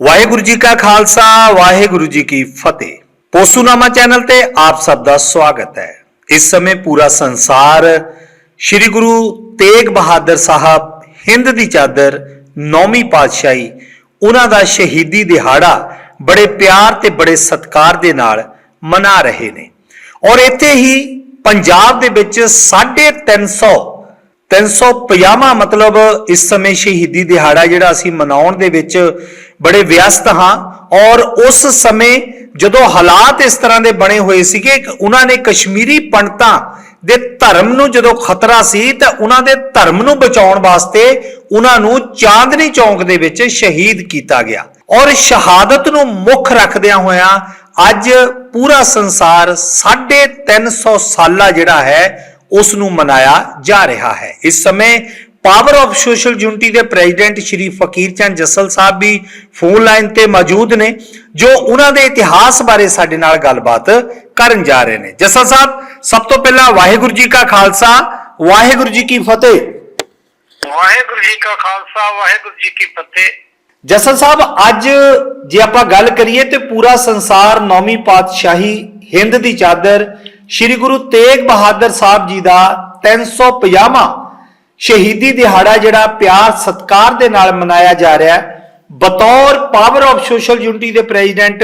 ਵਾਹਿਗੁਰੂ ਜੀ ਕਾ ਖਾਲਸਾ, ਵਾਹਿਗੁਰੂ ਜੀ ਕੀ ਫਤਿਹ। ਪੋਸੂਨਾਮਾ ਚੈਨਲ ਤੇ ਆਪ ਸਭ ਦਾ ਸਵਾਗਤ ਹੈ। ਇਸ ਸਮੇਂ ਪੂਰਾ ਸੰਸਾਰ ਸ੍ਰੀ ਗੁਰੂ ਤੇਗ ਬਹਾਦਰ ਸਾਹਿਬ ਹਿੰਦ ਦੀ ਚਾਦਰ ਨੌਵੀਂ ਪਾਤਸ਼ਾਹੀ, ਉਹਨਾਂ ਦਾ ਸ਼ਹੀਦੀ ਦਿਹਾੜਾ ਬੜੇ ਪਿਆਰ ਤੇ ਬੜੇ ਸਤਿਕਾਰ ਦੇ ਨਾਲ ਮਨਾ ਰਹੇ ਨੇ। ਔਰ ਇੱਥੇ ਹੀ ਪੰਜਾਬ ਦੇ ਵਿੱਚ 350 350ਵਾਂ ਮਤਲਬ ਇਸ ਸਮੇਂ ਸ਼ਹੀਦੀ ਦਿਹਾੜਾ ਜਿਹੜਾ ਅਸੀਂ ਮਨਾਉਣ ਦੇ ਵਿੱਚ ਬੜੇ ਵਿਅਸਤ ਹਾਂ ਔਰ ਉਸ ਸਮੇਂ ਜਦੋਂ ਹਾਲਾਤ ਇਸ ਤਰ੍ਹਾਂ ਦੇ ਬਣੇ ਹੋਏ ਸੀਗੇ ਕਿ ਉਹਨਾਂ ਨੇ ਕਸ਼ਮੀਰੀ ਪੰਡਤਾਂ ਦੇ ਧਰਮ ਨੂੰ ਜਦੋਂ ਖਤਰਾ ਸੀ ਤਾਂ ਉਹਨਾਂ ਦੇ ਧਰਮ ਨੂੰ ਬਚਾਉਣ ਵਾਸਤੇ ਉਹਨਾਂ ਨੂੰ ਚਾਂਦਨੀ ਚੌਂਕ ਦੇ ਵਿੱਚ ਸ਼ਹੀਦ ਕੀਤਾ ਗਿਆ ਔਰ ਸ਼ਹਾਦਤ ਨੂੰ ਮੁੱਖ ਰੱਖਦਿਆਂ ਹੋਇਆਂ ਅੱਜ ਪੂਰਾ ਸੰਸਾਰ 350 ਸਾਲਾ ਜਿਹੜਾ ਹੈ ਉਸ ਨੂੰ ਮਨਾਇਆ ਜਾ ਰਿਹਾ ਹੈ। ਇਸ ਸਮੇਂ ਪਾਵਰ ਆਫ ਸੋਸ਼ਲ ਯੂਨਿਟੀ ਦੇ ਪ੍ਰੈਜ਼ੀਡੈਂਟ ਸ਼੍ਰੀ ਫਕੀਰ ਚੰਦ ਜੱਸਲ ਸਾਹਿਬ ਵੀ ਫੋਨ ਲਾਈਨ ਤੇ ਮੌਜੂਦ ਨੇ ਜੋ ਉਹਨਾਂ ਦੇ ਇਤਿਹਾਸ ਬਾਰੇ ਸਾਡੇ ਨਾਲ ਗੱਲਬਾਤ ਕਰਨ ਜਾ ਰਹੇ ਨੇ। ਜੱਸਲ ਸਾਹਿਬ ਸਭ ਤੋਂ ਪਹਿਲਾਂ ਵਾਹਿਗੁਰੂ ਜੀ ਕਾ ਖਾਲਸਾ ਵਾਹਿਗੁਰੂ ਜੀ ਕੀ ਫਤਿਹ। ਵਾਹਿਗੁਰੂ ਜੀ ਕਾ ਖਾਲਸਾ ਵਾਹਿਗੁਰੂ ਜੀ ਕੀ ਫਤਿਹ। ਜਸਲ ਸਾਹਿਬ ਅੱਜ ਜੇ ਆਪਾਂ ਗੱਲ ਕਰੀਏ ਤੇ ਪੂਰਾ ਸੰਸਾਰ ਨੌਵੀਂ ਪਾਤਸ਼ਾਹੀ ਹਿੰਦ ਦੀ ਚਾਦਰ ਸ੍ਰੀ ਗੁਰੂ ਤੇਗ ਬਹਾਦਰ ਸਾਹਿਬ ਜੀ ਦਾ 350ਵਾਂ ਸ਼ਹੀਦੀ ਦਿਹਾੜਾ ਜਿਹੜਾ ਪਿਆਰ ਸਤਕਾਰ ਦੇ ਨਾਲ ਮਨਾਇਆ ਜਾ ਰਿਹਾ ਹੈ। ਬਤੌਰ ਪਾਵਰ ਆਫ ਸੋਸ਼ਲ ਯੂਨਿਟੀ ਦੇ ਪ੍ਰੈਜ਼ੀਡੈਂਟ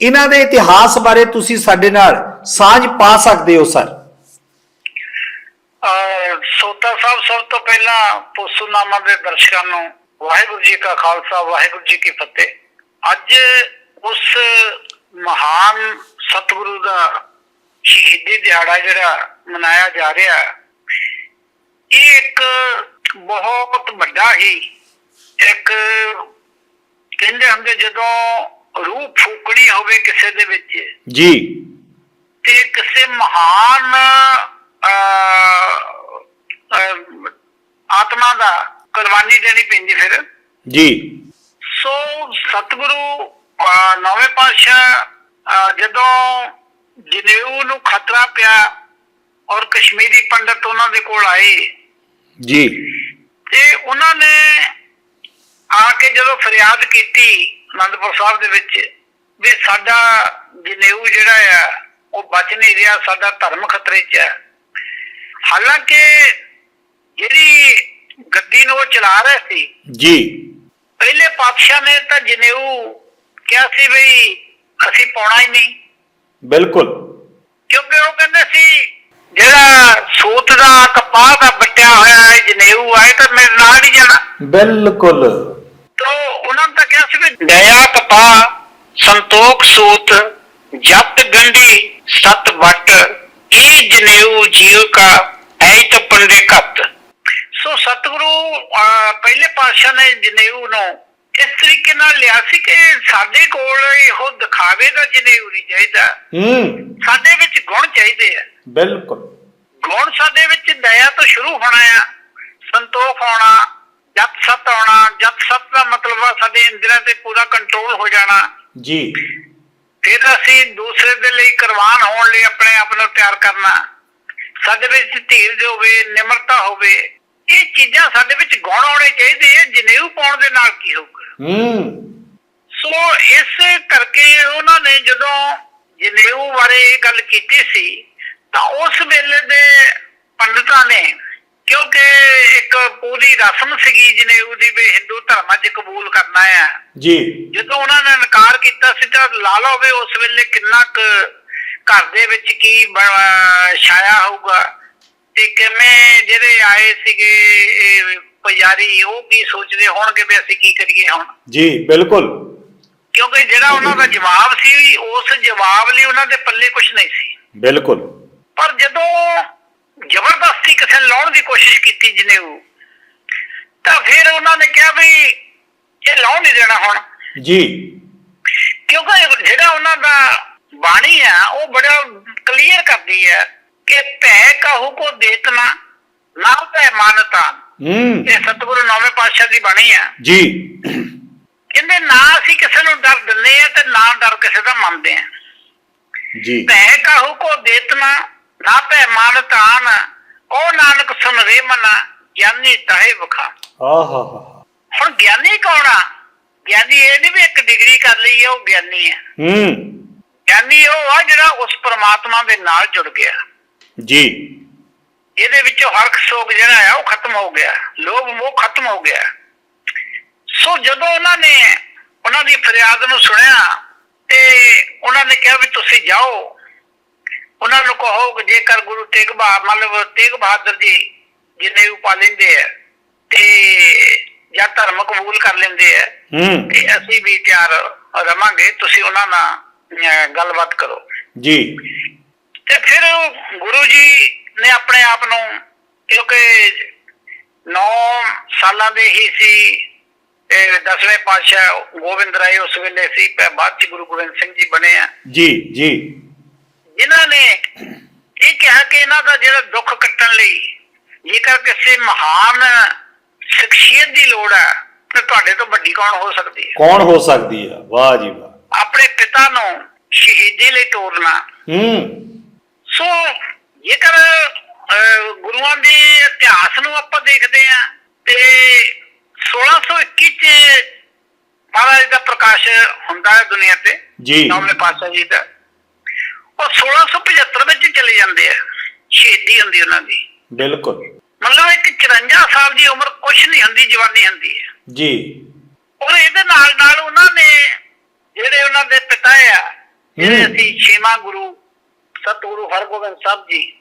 ਇਹਨਾਂ ਦੇ ਇਤਿਹਾਸ ਬਾਰੇ ਤੁਸੀਂ ਸਾਡੇ ਨਾਲ ਸਾਂਝ ਪਾ ਸਕਦੇ ਹੋ, ਸਰ। ਸੋਤਾ ਸਾਹਿਬ, ਸਭ ਤੋਂ ਪਹਿਲਾਂ ਪੋਸੂਨਾਮਾ ਦੇ ਦਰਸ਼ਕਾਂ ਨੂੰ ਵਾਹਿਗੁਰੂ ਜੀ ਕਾ ਖਾਲਸਾ, ਵਾਹਿਗੁਰੂ ਜੀ ਕੀ ਫਤਿਹ। ਅੱਜ ਉਸ ਮਹਾਨ ਸਤਿਗੁਰੂ ਦਾ ਸ਼ਹੀਦੀ ਦਿਹਾੜਾ ਜਿਹੜਾ ਮਨਾਇਆ ਜਾ ਰਿਹਾ ਹੈ, ਇਹ ਇੱਕ ਬਹੁਤ ਵੱਡਾ ਹੀ ਇੱਕ ਕਹਿੰਦੇ ਹੁੰਦੇ ਜਦੋਂ ਰੂਹ ਫੂਕਣੀ ਹੋਵੇ ਕਿਸੇ ਦੇ ਵਿੱਚ ਜੀ। ਤੇ ਕਿਸੇ ਮਹਾਨ ਆਤਮਾ ਦਾ ਕੁਰਬਾਨੀ ਦੇਣੀ ਪੈਂਦੀ ਫਿਰ। ਜੀ। ਸੋ ਸਤਿਗੁਰੂ ਨੌਵੇਂ ਪਾਤਸ਼ਾਹ ਜਦੋਂ ਜਨੇਊ ਨੂੰ ਖਤਰਾ ਪਿਆ ਔਰ ਕਸ਼ਮੀਰੀ ਪੰਡਤ ਉਹਨਾਂ ਦੇ ਕੋਲ ਆਏ। ਜੀ। ਤੇ ਉਹਨਾਂ ਨੇ ਆ ਕੇ ਜਦੋਂ ਫਰਿਆਦ ਕੀਤੀ ਅਨੰਦਪੁਰ ਸਾਹਿਬ ਦੇ ਵਿੱਚ ਵੀ ਸਾਡਾ ਜਨੇਊ ਜਿਹੜਾ ਆ ਉਹ ਬਚ ਨਹੀਂ ਰਿਹਾ ਸਾਡਾ ਧਰਮ ਖਤਰੇ 'ਚ ਹੈ। ਹਾਲਾਂਕਿ ਜਿਹੜੀ ਗੱਦੀ ਨੂੰ ਉਹ ਚਲਾ ਰਹੇ ਸੀ ਜੀ। ਪਹਿਲੇ ਪਾਤਸ਼ਾਹ ਨੇ ਤਾਂ ਜਨੇਊ ਕਿਹਾ ਸੀ ਵੀ ਅਸੀਂ ਪਾਉਣਾ ਹੀ ਨਹੀਂ। ਬਿਲਕੁਲ। ਕਿਉਂਕਿ ਉਹ ਕਹਿੰਦੇ ਸੀ ਜਿਹੜਾ ਸੂਤ ਦਾ ਕਪਾਹ ਦਾ ਬੱਟਿਆ ਹੋਇਆ ਹੈ ਜਨੇਊ ਆਏ ਤਾਂ ਮੇਰੇ ਨਾਲ ਨਹੀਂ ਜਾਣਾ। ਬਿਲਕੁਲ। ਤੋ ਉਹਨਾਂ ਨੇ ਤਾਂ ਕਿਹਾ ਸੀ ਵੀ ਦਇਆ ਕਪਾ ਸੰਤੋਖ ਸੂਤ ਜਪਤ ਗੰਢੀ ਸਤ ਵਟ ਇਹ ਜਨੇਊ ਜੀਵ ਕਾ ਐ ਤਾਂ ਪੰਡੇ ਕੱਤ ਸੋ ਸਤਿਗੁਰੂ ਪਹਿਲੇ ਪਾਤਸ਼ਾਹ ਨੇ ਜਨੇਊ ਨੂੰ ਇਸ ਤਰੀਕੇ ਨਾਲ ਲਿਆ ਸੀ ਕਿ ਸਾਡੇ ਕੋਲ ਇਹੋ ਦਿਖਾਵੇ ਦਾ ਜਨੇਊ ਨਹੀਂ ਚਾਹੀਦਾ। ਹੂੰ। ਸਾਡੇ ਵਿੱਚ ਗੁਣ ਚਾਹੀਦੇ ਆ। ਬਿਲਕੁਲ। ਗੁਣ ਸਾਡੇ ਵਿੱਚ ਦਇਆ ਤੋਂ ਸ਼ੁਰੂ ਹੋਣਾ ਆ ਸੰਤੋਖ ਆਉਣਾ ਜਪ ਸਤ ਆਉਣਾ ਜਪ ਸਤ ਦਾ ਮਤਲਬ ਆ ਸਾਡੇ ਇੰਦਰੀਆਂ ਤੇ ਪੂਰਾ ਕੰਟਰੋਲ ਹੋ ਜਾਣਾ। ਜੀ। ਫਿਰ ਅਸੀਂ ਦੂਸਰੇ ਦੇ ਲਈ ਕੁਰਬਾਨ ਹੋਣ ਲਈ ਆਪਣੇ ਆਪ ਨੂੰ ਤਿਆਰ ਕਰਨਾ। ਸਾਡੇ ਵਿੱਚ ਧੀਰਜ ਹੋਵੇ ਨਿਮਰਤਾ ਹੋਵੇ ਇਹ ਚੀਜ਼ਾਂ ਸਾਡੇ ਵਿੱਚ ਗੁਣ ਆਉਣੇ ਚਾਹੀਦੇ ਆ ਜਨੇਊ ਪਾਉਣ ਦੇ ਨਾਲ ਕੀ ਹੋਊਗਾ। ਹੂੰ। ਸੋ ਇਸ ਕਰਕੇ ਉਹਨਾਂ ਨੇ ਜਦੋਂ ਜਨੇਊ ਬਾਰੇ ਇਹ ਗੱਲ ਕੀਤੀ ਸੀ ਤਾਂ ਉਸ ਵੇਲੇ ਦੇ ਪੰਡਤਾਂ ਨੇ ਕਿਉਂਕਿ ਇੱਕ ਪੂਰੀ ਰਸਮ ਸੀਗੀ ਜਨੇਊ ਦੀ ਵੀ ਹਿੰਦੂ ਧਰਮਾਂ 'ਚ ਕਬੂਲ ਕਰਨਾ ਆ। ਜੀ। ਜਦੋਂ ਉਹਨਾਂ ਨੇ ਇਨਕਾਰ ਕੀਤਾ ਸੀ ਤਾਂ ਲਾ ਲਓ ਵੀ ਉਸ ਵੇਲੇ ਕਿੰਨਾ ਕੁ ਘਰ ਦੇ ਵਿੱਚ ਕੀ ਛਾਇਆ ਹੋਊਗਾ ਤੇ ਕਿਵੇਂ ਜਿਹੜੇ ਆਏ ਸੀਗੇ ਇਹ ਪੁਜਾਰੀ ਉਹ ਕੀ ਸੋਚਦੇ ਹੋਣਗੇ ਵੀ ਅਸੀਂ ਕੀ ਕਰੀਏ ਹੁਣ? ਜੀ ਬਿਲਕੁਲ। ਕਿਉਂਕਿ ਜਿਹੜਾ ਉਹਨਾਂ ਦਾ ਜਵਾਬ ਸੀ ਉਸ ਜਵਾਬ ਲਈ ਉਹਨਾਂ ਦੇ ਪੱਲੇ ਕੁਝ ਨਹੀਂ ਸੀ। ਬਿਲਕੁਲ। ਪਰ ਜਦੋਂ ਜ਼ਬਰਦਸਤੀ ਕਿਸੇ ਲਾਉਣ ਦੀ ਕੋਸ਼ਿਸ਼ ਕੀਤੀ ਜਨੇਊ ਤਾਂ ਫਿਰ ਉਹਨਾਂ ਨੇ ਕਿਹਾ ਵੀ ਇਹ ਲਾਉਣ ਨਹੀਂ ਦੇਣਾ ਹੁਣ। ਜੀ। ਕਿਉਂਕਿ ਜਿਹੜਾ ਉਹਨਾਂ ਦਾ ਬਾਣੀ ਆ ਉਹ ਬੜਾ ਕਲੀਅਰ ਕਰਦੀ ਹੈ ਕਿ ਭੈ ਕਹੂ ਕੋ ਦੇਤਨਾ ਨਾ ਭੈ ਮਾਨਤਾ ਹੂੰ। ਇਹ ਸਤਿਗੁਰੂ ਨੌਵੇਂ ਪਾਤਸ਼ਾਹ ਦੀ ਬਾਣੀ ਆ। ਜੀ। ਕਹਿੰਦੇ ਨਾ ਅਸੀਂ ਕਿਸੇ ਨੂੰ ਡਰ ਦਿੰਦੇ ਆ ਤੇ ਨਾ ਡਰ ਕਿਸੇ ਦਾ ਮੰਨਦੇ ਆ। ਜੀ। ਭੈ ਕਹੂ ਕੋ ਦੇਤਨਾ ਨਾ ਭੈ ਮਾਨਤਾਨ ਉਹ ਨਾਨਕ ਸੁਨ ਰੇ ਮਨਾ ਗਿਆਨੀ ਤਹੇ ਵਖਾ। ਆਹਾ। ਹੁਣ ਗਿਆਨੀ ਕੌਣ ਆ? ਗਿਆਨੀ ਇਹ ਨਹੀਂ ਵੀ ਇੱਕ ਡਿਗਰੀ ਕਰ ਲਈ ਹੈ ਉਹ ਗਿਆਨੀ ਹੈ ਹੂੰ। ਗਿਆਨੀ ਉਹ ਆ ਜਿਹੜਾ ਉਸ ਪ੍ਰਮਾਤਮਾ ਦੇ ਨਾਲ ਜੁੜ ਗਿਆ। ਜੀ। ਇਹਦੇ ਵਿੱਚੋਂ ਹਰਖ ਸੋਗ ਜਿਹੜਾ ਆ ਉਹ ਖਤਮ ਹੋ ਗਿਆ। ਲੋਭ ਮੋਹ ਖਤਮ ਹੋ ਗਿਆ। ਸੋ ਜਦੋਂ ਉਹਨਾਂ ਨੇ ਉਹਨਾਂ ਦੀ ਫਰਿਆਦ ਨੂੰ ਸੁਣਿਆ ਤੇ ਉਹਨਾਂ ਨੇ ਕਿਹਾ ਵੀ ਤੁਸੀਂ ਜਾਓ। ਉਹਨਾਂ ਨੂੰ ਕਹੋ ਕਿ ਜੇਕਰ ਗੁਰੂ ਤੇਗ ਬਹਾਦਰ ਮਤਲਬ ਤੇਗ ਬਹਾਦਰ ਜੀ ਜਿੰਨੇ ਵੀ ਪਾ ਲੈਂਦੇ ਆ ਤੇ ਜਾਂ ਧਰਮ ਕਬੂਲ ਕਰ ਲੈਂਦੇ ਆ ਤੇ ਅਸੀਂ ਵੀ ਤਿਆਰ ਰਵਾਂਗੇ ਤੁਸੀਂ ਉਹਨਾਂ ਨਾਲ ਗੱਲਬਾਤ ਕਰੋ। ਜੀ। ਤੇ ਫਿਰ ਗੁਰੂ ਜੀ ਨੇ ਆਪਣੇ ਆਪ ਨੂੰ ਕਿਉਂਕਿ 9 ਸਾਲਾਂ ਦੇ ਹੀ ਸੀ ਇਹ ਦਸਵੇਂ ਪਾਤਸ਼ਾਹ ਗੋਬਿੰਦ ਰਾਏ ਉਸ ਵੇਲੇ ਸੀ ਬਾਅਦ ਚ ਗੁਰੂ ਗੋਬਿੰਦ ਸਿੰਘ ਜੀ ਬਣੇ ਆ। ਜੀ ਜੀ। ਜਿਨ੍ਹਾਂ ਨੇ ਇਹ ਕਿਹਾ ਕਿ ਇਹਨਾਂ ਦਾ ਜਿਹੜਾ ਦੁੱਖ ਕੱਟਣ ਲਈ ਜੇਕਰ ਕਿਸੇ ਮਹਾਨ ਸ਼ਖਸੀਅਤ ਦੀ ਲੋੜ ਹੈ ਤੇ ਤੁਹਾਡੇ ਤੋਂ ਵੱਡੀ ਕੌਣ ਹੋ ਸਕਦੀ ਹੈ ਕੌਣ ਹੋ ਸਕਦੀ ਆ? ਵਾਹ ਜੀ ਵਾਹ। ਆਪਣੇ ਪਿਤਾ ਨੂੰ ਸ਼ਹੀਦੀ ਲਈ ਤੋਰਨਾ। ਹੂੰ। ਸੋ ਜੇਕਰ ਗੁਰੂਆਂ ਦੇ ਇਤਿਹਾਸ ਨੂੰ ਆਪਾਂ ਦੇਖਦੇ ਹਾਂ ਤੇ 1621 ਚ ਮਹਾਰਾਜ ਦਾ ਪ੍ਰਕਾਸ਼ ਹੁੰਦਾ ਹੈ ਦੁਨੀਆ ਤੇ ਜੀ। ਨੌਵੇਂ ਪਾਤਸ਼ਾਹ ਜੀ ਦਾ। ਉਹ 1675 ਵਿੱਚ ਚਲੇ ਜਾਂਦੇ ਆ ਸ਼ਹੀਦੀ ਹੁੰਦੀ ਉਹਨਾਂ ਦੀ। ਬਿਲਕੁਲ। ਮਤਲਬ ਇੱਕ 54 ਸਾਲ ਦੀ ਉਮਰ ਕੁਛ ਨਹੀਂ ਹੁੰਦੀ ਜਵਾਨੀ ਹੁੰਦੀ ਹੈ। ਜੀ। ਔਰ ਇਹਦੇ ਨਾਲ ਨਾਲ ਉਹਨਾਂ ਨੇ ਜਿਹੜੇ ਉਹਨਾਂ ਦੇ ਪਿਤਾ ਆ ਜਿਹੜੇ। ਅਸੀਂ ਛੇਵਾਂ ਗੁਰੂ ਸਤਿਗੁਰੂ ਹਰਗੋਬਿੰਦ ਸਾਹਿਬ ਜੀ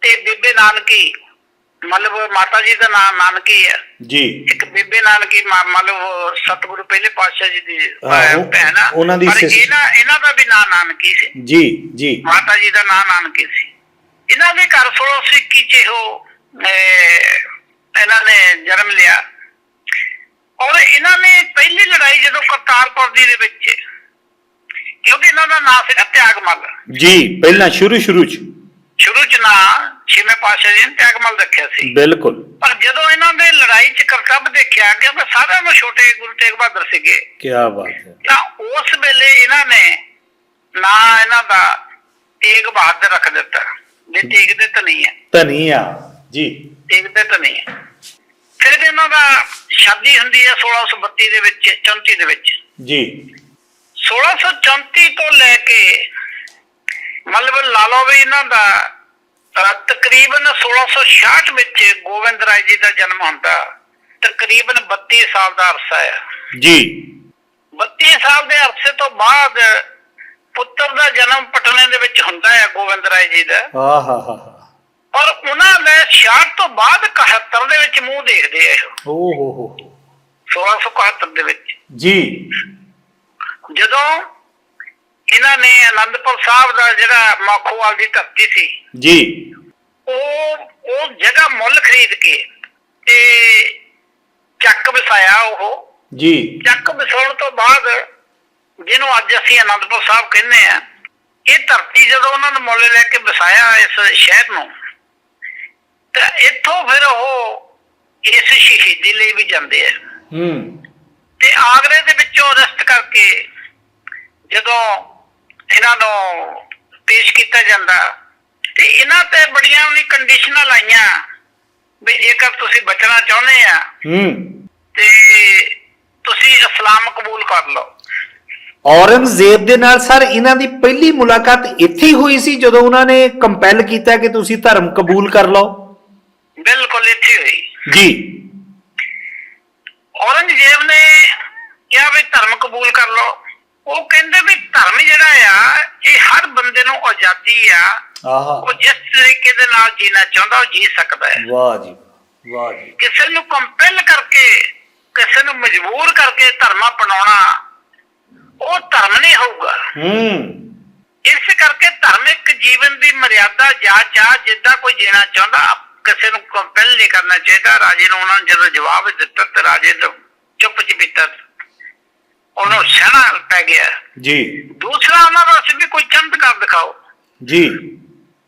ਤੇ ਬੀਬੇ ਨਾਨਕੀ ਮਤਲਬ ਮਾਤਾ ਜੀ ਦਾ ਨਾਮ ਨਾਨਕੀ ਹੈ। ਜੀ। ਇੱਕ ਬੀਬੇ ਨਾਨਕੀ ਮਤਲਬ ਸਤਿਗੁਰੂ ਪਹਿਲੇ ਪਾਤਸ਼ਾਹ ਜੀ ਦੀ ਭੈਣ ਆ। ਉਹਨਾਂ ਦੀ ਪਰ ਇਹਨਾਂ ਇਹਨਾਂ ਦਾ ਵੀ ਨਾਮ ਨਾਨਕੀ ਸੀ। ਜੀ ਜੀ। ਮਾਤਾ ਜੀ ਦਾ ਨਾਮ ਨਾਨਕੀ ਸੀ। ਇਹਨਾਂ ਦੇ ਘਰ 1621 ਚ ਅਹ, ਇਹਨਾਂ ਨੇ ਜਨਮ ਲਿਆ। ਔਰ ਇਹਨਾਂ ਨੇ ਪਹਿਲੀ ਲੜਾਈ ਜਦੋਂ ਕਰਤਾਰਪੁਰ ਦੀ ਦੇ ਵਿੱਚ ਕਿਉਂਕਿ ਇਹਨਾਂ ਦਾ ਨਾਮ ਸੀ ਤਿਆਗਮਲ। ਜੀ ਪਹਿਲਾਂ ਸ਼ੁਰੂ ਸ਼ੁਰੂ ਚ। ਸ਼ੁਰੂ ਚ ਨਾਂ ਛੇਵੇਂ ਪਾਤਸ਼ਾਹ ਜੀ ਨੇ ਤਿਆਗਮਲ ਰੱਖਿਆ ਸੀ। ਬਿਲਕੁਲ। ਪਰ ਜਦੋਂ ਇਹਨਾਂ ਦੇ ਲੜਾਈ ਚ ਕਰਤੱਵ ਦੇਖਿਆ ਕਿਉਂਕਿ ਸਾਰਿਆਂ ਨੂੰ ਛੋਟੇ ਗੁਰੂ ਤੇਗ ਬਹਾਦਰ ਸੀਗੇ ਕੀ ਬਾਤ ਹੈ। ਤਾਂ ਉਸ ਵੇਲੇ ਇਹਨਾਂ ਨੇ ਨਾਂ ਇਹਨਾਂ ਦਾ ਤੇਗ ਬਹਾਦਰ ਰੱਖ ਦਿੱਤਾ ਜੇ ਤੇਗ ਦੇ ਤਾਂ ਨਹੀਂ ਹੈ ਧਨੀਆ ਜੀ। ਤੇਗ ਦੇ ਤਾਂ ਨਹੀਂ ਹੈ ਫਿਰ ਇਹਨਾਂ ਦਾ ਸ਼ਾਦੀ ਹੁੰਦੀ ਹੈ 1632 ਦੇ ਵਿੱਚ 34 ਦੇ ਵਿੱਚ ਜੀ। 1634 ਤੋਂ ਲੈ ਕੇ ਮਤਲਬ ਲਾ ਲਓ ਵੀ ਇਹਨਾਂ ਦਾ ਤਕਰੀਬਨ 1666 ਵਿੱਚ ਗੋਬਿੰਦ ਰਾਏ ਜੀ ਦਾ ਜਨਮ ਹੁੰਦਾ। ਤਕਰੀਬਨ 32 ਸਾਲ ਦਾ ਅਰਸਾ ਹੈ। ਜੀ। 32 ਸਾਲ ਦੇ ਅਰਸੇ ਤੋਂ ਬਾਅਦ ਪੁੱਤਰ ਦਾ ਜਨਮ ਪਟਨੇ ਦੇ ਵਿੱਚ ਹੁੰਦਾ ਹੈ ਗੋਬਿੰਦ ਰਾਏ ਜੀ ਦਾ। ਆਹ ਹਾ ਹਾ। ਹਾ ਔਰ ਉਹਨਾਂ ਦੇ 66 ਤੋਂ ਬਾਅਦ 71 ਦੇ ਵਿੱਚ ਮੂੰਹ ਦੇਖਦੇ ਆ ਇਹ। ਓ ਹੋ ਹੋ ਹੋ। 1671 ਦੇ ਵਿੱਚ। ਜੀ। ਜਦੋਂ ਇਹਨਾਂ ਨੇ ਆਨੰਦਪੁਰ ਸਾਹਿਬ ਦਾ ਜਿਹੜਾ ਮਾਖੋਵਾਲ ਦੀ ਧਰਤੀ ਸੀ ਜੀ। ਉਹ ਉਹ ਜਗ੍ਹਾ ਮੁੱਲ ਖਰੀਦ ਕੇ ਤੇ ਚੱਕ ਵਸਾਇਆ ਉਹ। ਜੀ। ਚੱਕ ਵਸਾਉਣ ਤੋਂ ਬਾਅਦ ਜਿਹਨੂੰ ਅੱਜ ਅਸੀਂ ਆਨੰਦਪੁਰ ਸਾਹਿਬ ਕਹਿੰਦੇ ਆ ਇਹ ਧਰਤੀ ਜਦੋਂ ਉਹਨਾਂ ਨੇ ਮੁੱਲ ਲੈ ਕੇ ਵਸਾਇਆ ਇਸ ਸ਼ਹਿਰ ਨੂੰ ਤਾਂ ਇੱਥੋਂ ਫਿਰ ਉਹ ਇਸ ਸ਼ਹੀਦੀ ਲਈ ਵੀ ਜਾਂਦੇ ਆ। ਹੂੰ। ਤੇ ਆਗਰੇ ਦੇ ਵਿੱਚੋਂ ਅਰੈਸਟ ਕਰਕੇ ਜਦੋਂ ਇਹਨਾਂ ਨੂੰ ਪੇਸ਼ ਕੀਤਾ ਜਾਂਦਾ ਤੇ ਇਹਨਾਂ ਤੇ ਬੜੀਆਂ ਉਹਨੀ ਕੰਡੀਸ਼ਨਾਂ ਲਾਈਆਂ ਵੀ ਜੇਕਰ ਤੁਸੀਂ ਬਚਣਾ ਚਾਹੁੰਦੇ ਆ ਹੂੰ। ਤੇ ਤੁਸੀਂ ਇਸਲਾਮ ਕਬੂਲ ਕਰ ਲਓ। ਔਰੰਗਜ਼ੇਬ ਦੇ ਨਾਲ ਸਰ ਇਹਨਾਂ ਦੀ ਪਹਿਲੀ ਮੁਲਾਕਾਤ ਇੱਥੇ ਹੀ ਹੋਈ ਸੀ ਜਦੋਂ ਉਹਨਾਂ ਨੇ ਕੰਪੈਲ ਕੀਤਾ ਕਿ ਤੁਸੀਂ ਧਰਮ ਕਬੂਲ ਕਰ ਲਓ? ਬਿਲਕੁਲ ਇੱਥੇ ਹੋਈ। ਜੀ। ਔਰੰਗਜ਼ੇਬ ਨੇ ਕਿਹਾ ਵੀ ਧਰਮ ਕਬੂਲ ਕਰ ਲਓ। ਉਹ ਕਹਿੰਦੇ ਵੀ ਧਰਮ ਜਿਹੜਾ ਆ ਇਹ ਹਰ ਬੰਦੇ ਨੂੰ ਆਜ਼ਾਦੀ ਆ। ਆਹਾ। ਉਹ ਜਿਸ ਤਰੀਕੇ ਦੇ ਨਾਲ ਜੀਣਾ ਚਾਹੁੰਦਾ ਉਹ ਜੀ ਸਕਦਾ ਹੈ। ਵਾਹ ਜੀ ਵਾਹ ਜੀ। ਕਿਸੇ ਨੂੰ ਕੰਪੈਲ ਕਰਕੇ ਕਿਸੇ ਨੂੰ ਮਜਬੂਰ ਕਰਕੇ ਧਰਮ ਅਪਣਾਉਣਾ ਉਹ ਧਰਮ ਨਹੀਂ ਹੋਊਗਾ। ਹੂੰ। ਇਸ ਕਰਕੇ ਧਰਮ ਇੱਕ ਜੀਵਨ ਦੀ ਮਰਿਆਦਾ ਜਾਂ ਚਾਹ ਜਿੱਦਾਂ ਕੋਈ ਜੀਣਾ ਚਾਹੁੰਦਾ ਕਿਸੇ ਨੂੰ ਕੰਪੈਲ ਨਹੀਂ ਕਰਨਾ ਚਾਹੀਦਾ। ਰਾਜੇ ਨੂੰ ਉਹਨਾਂ ਨੇ ਜਦੋਂ ਜਵਾਬ ਦਿੱਤਾ ਤੇ ਰਾਜੇ ਨੇ ਚੁੱਪ ਚਪੀਤਾ ਉਹਨੂੰ ਸਹਿਣਾ ਪੈ ਗਿਆ। ਜੀ। ਦੂਸਰਾ ਉਹਨਾਂ ਦਾ ਸੀ ਵੀ ਕੋਈ ਚਮਤਕਾਰ ਦਿਖਾਓ। ਜੀ।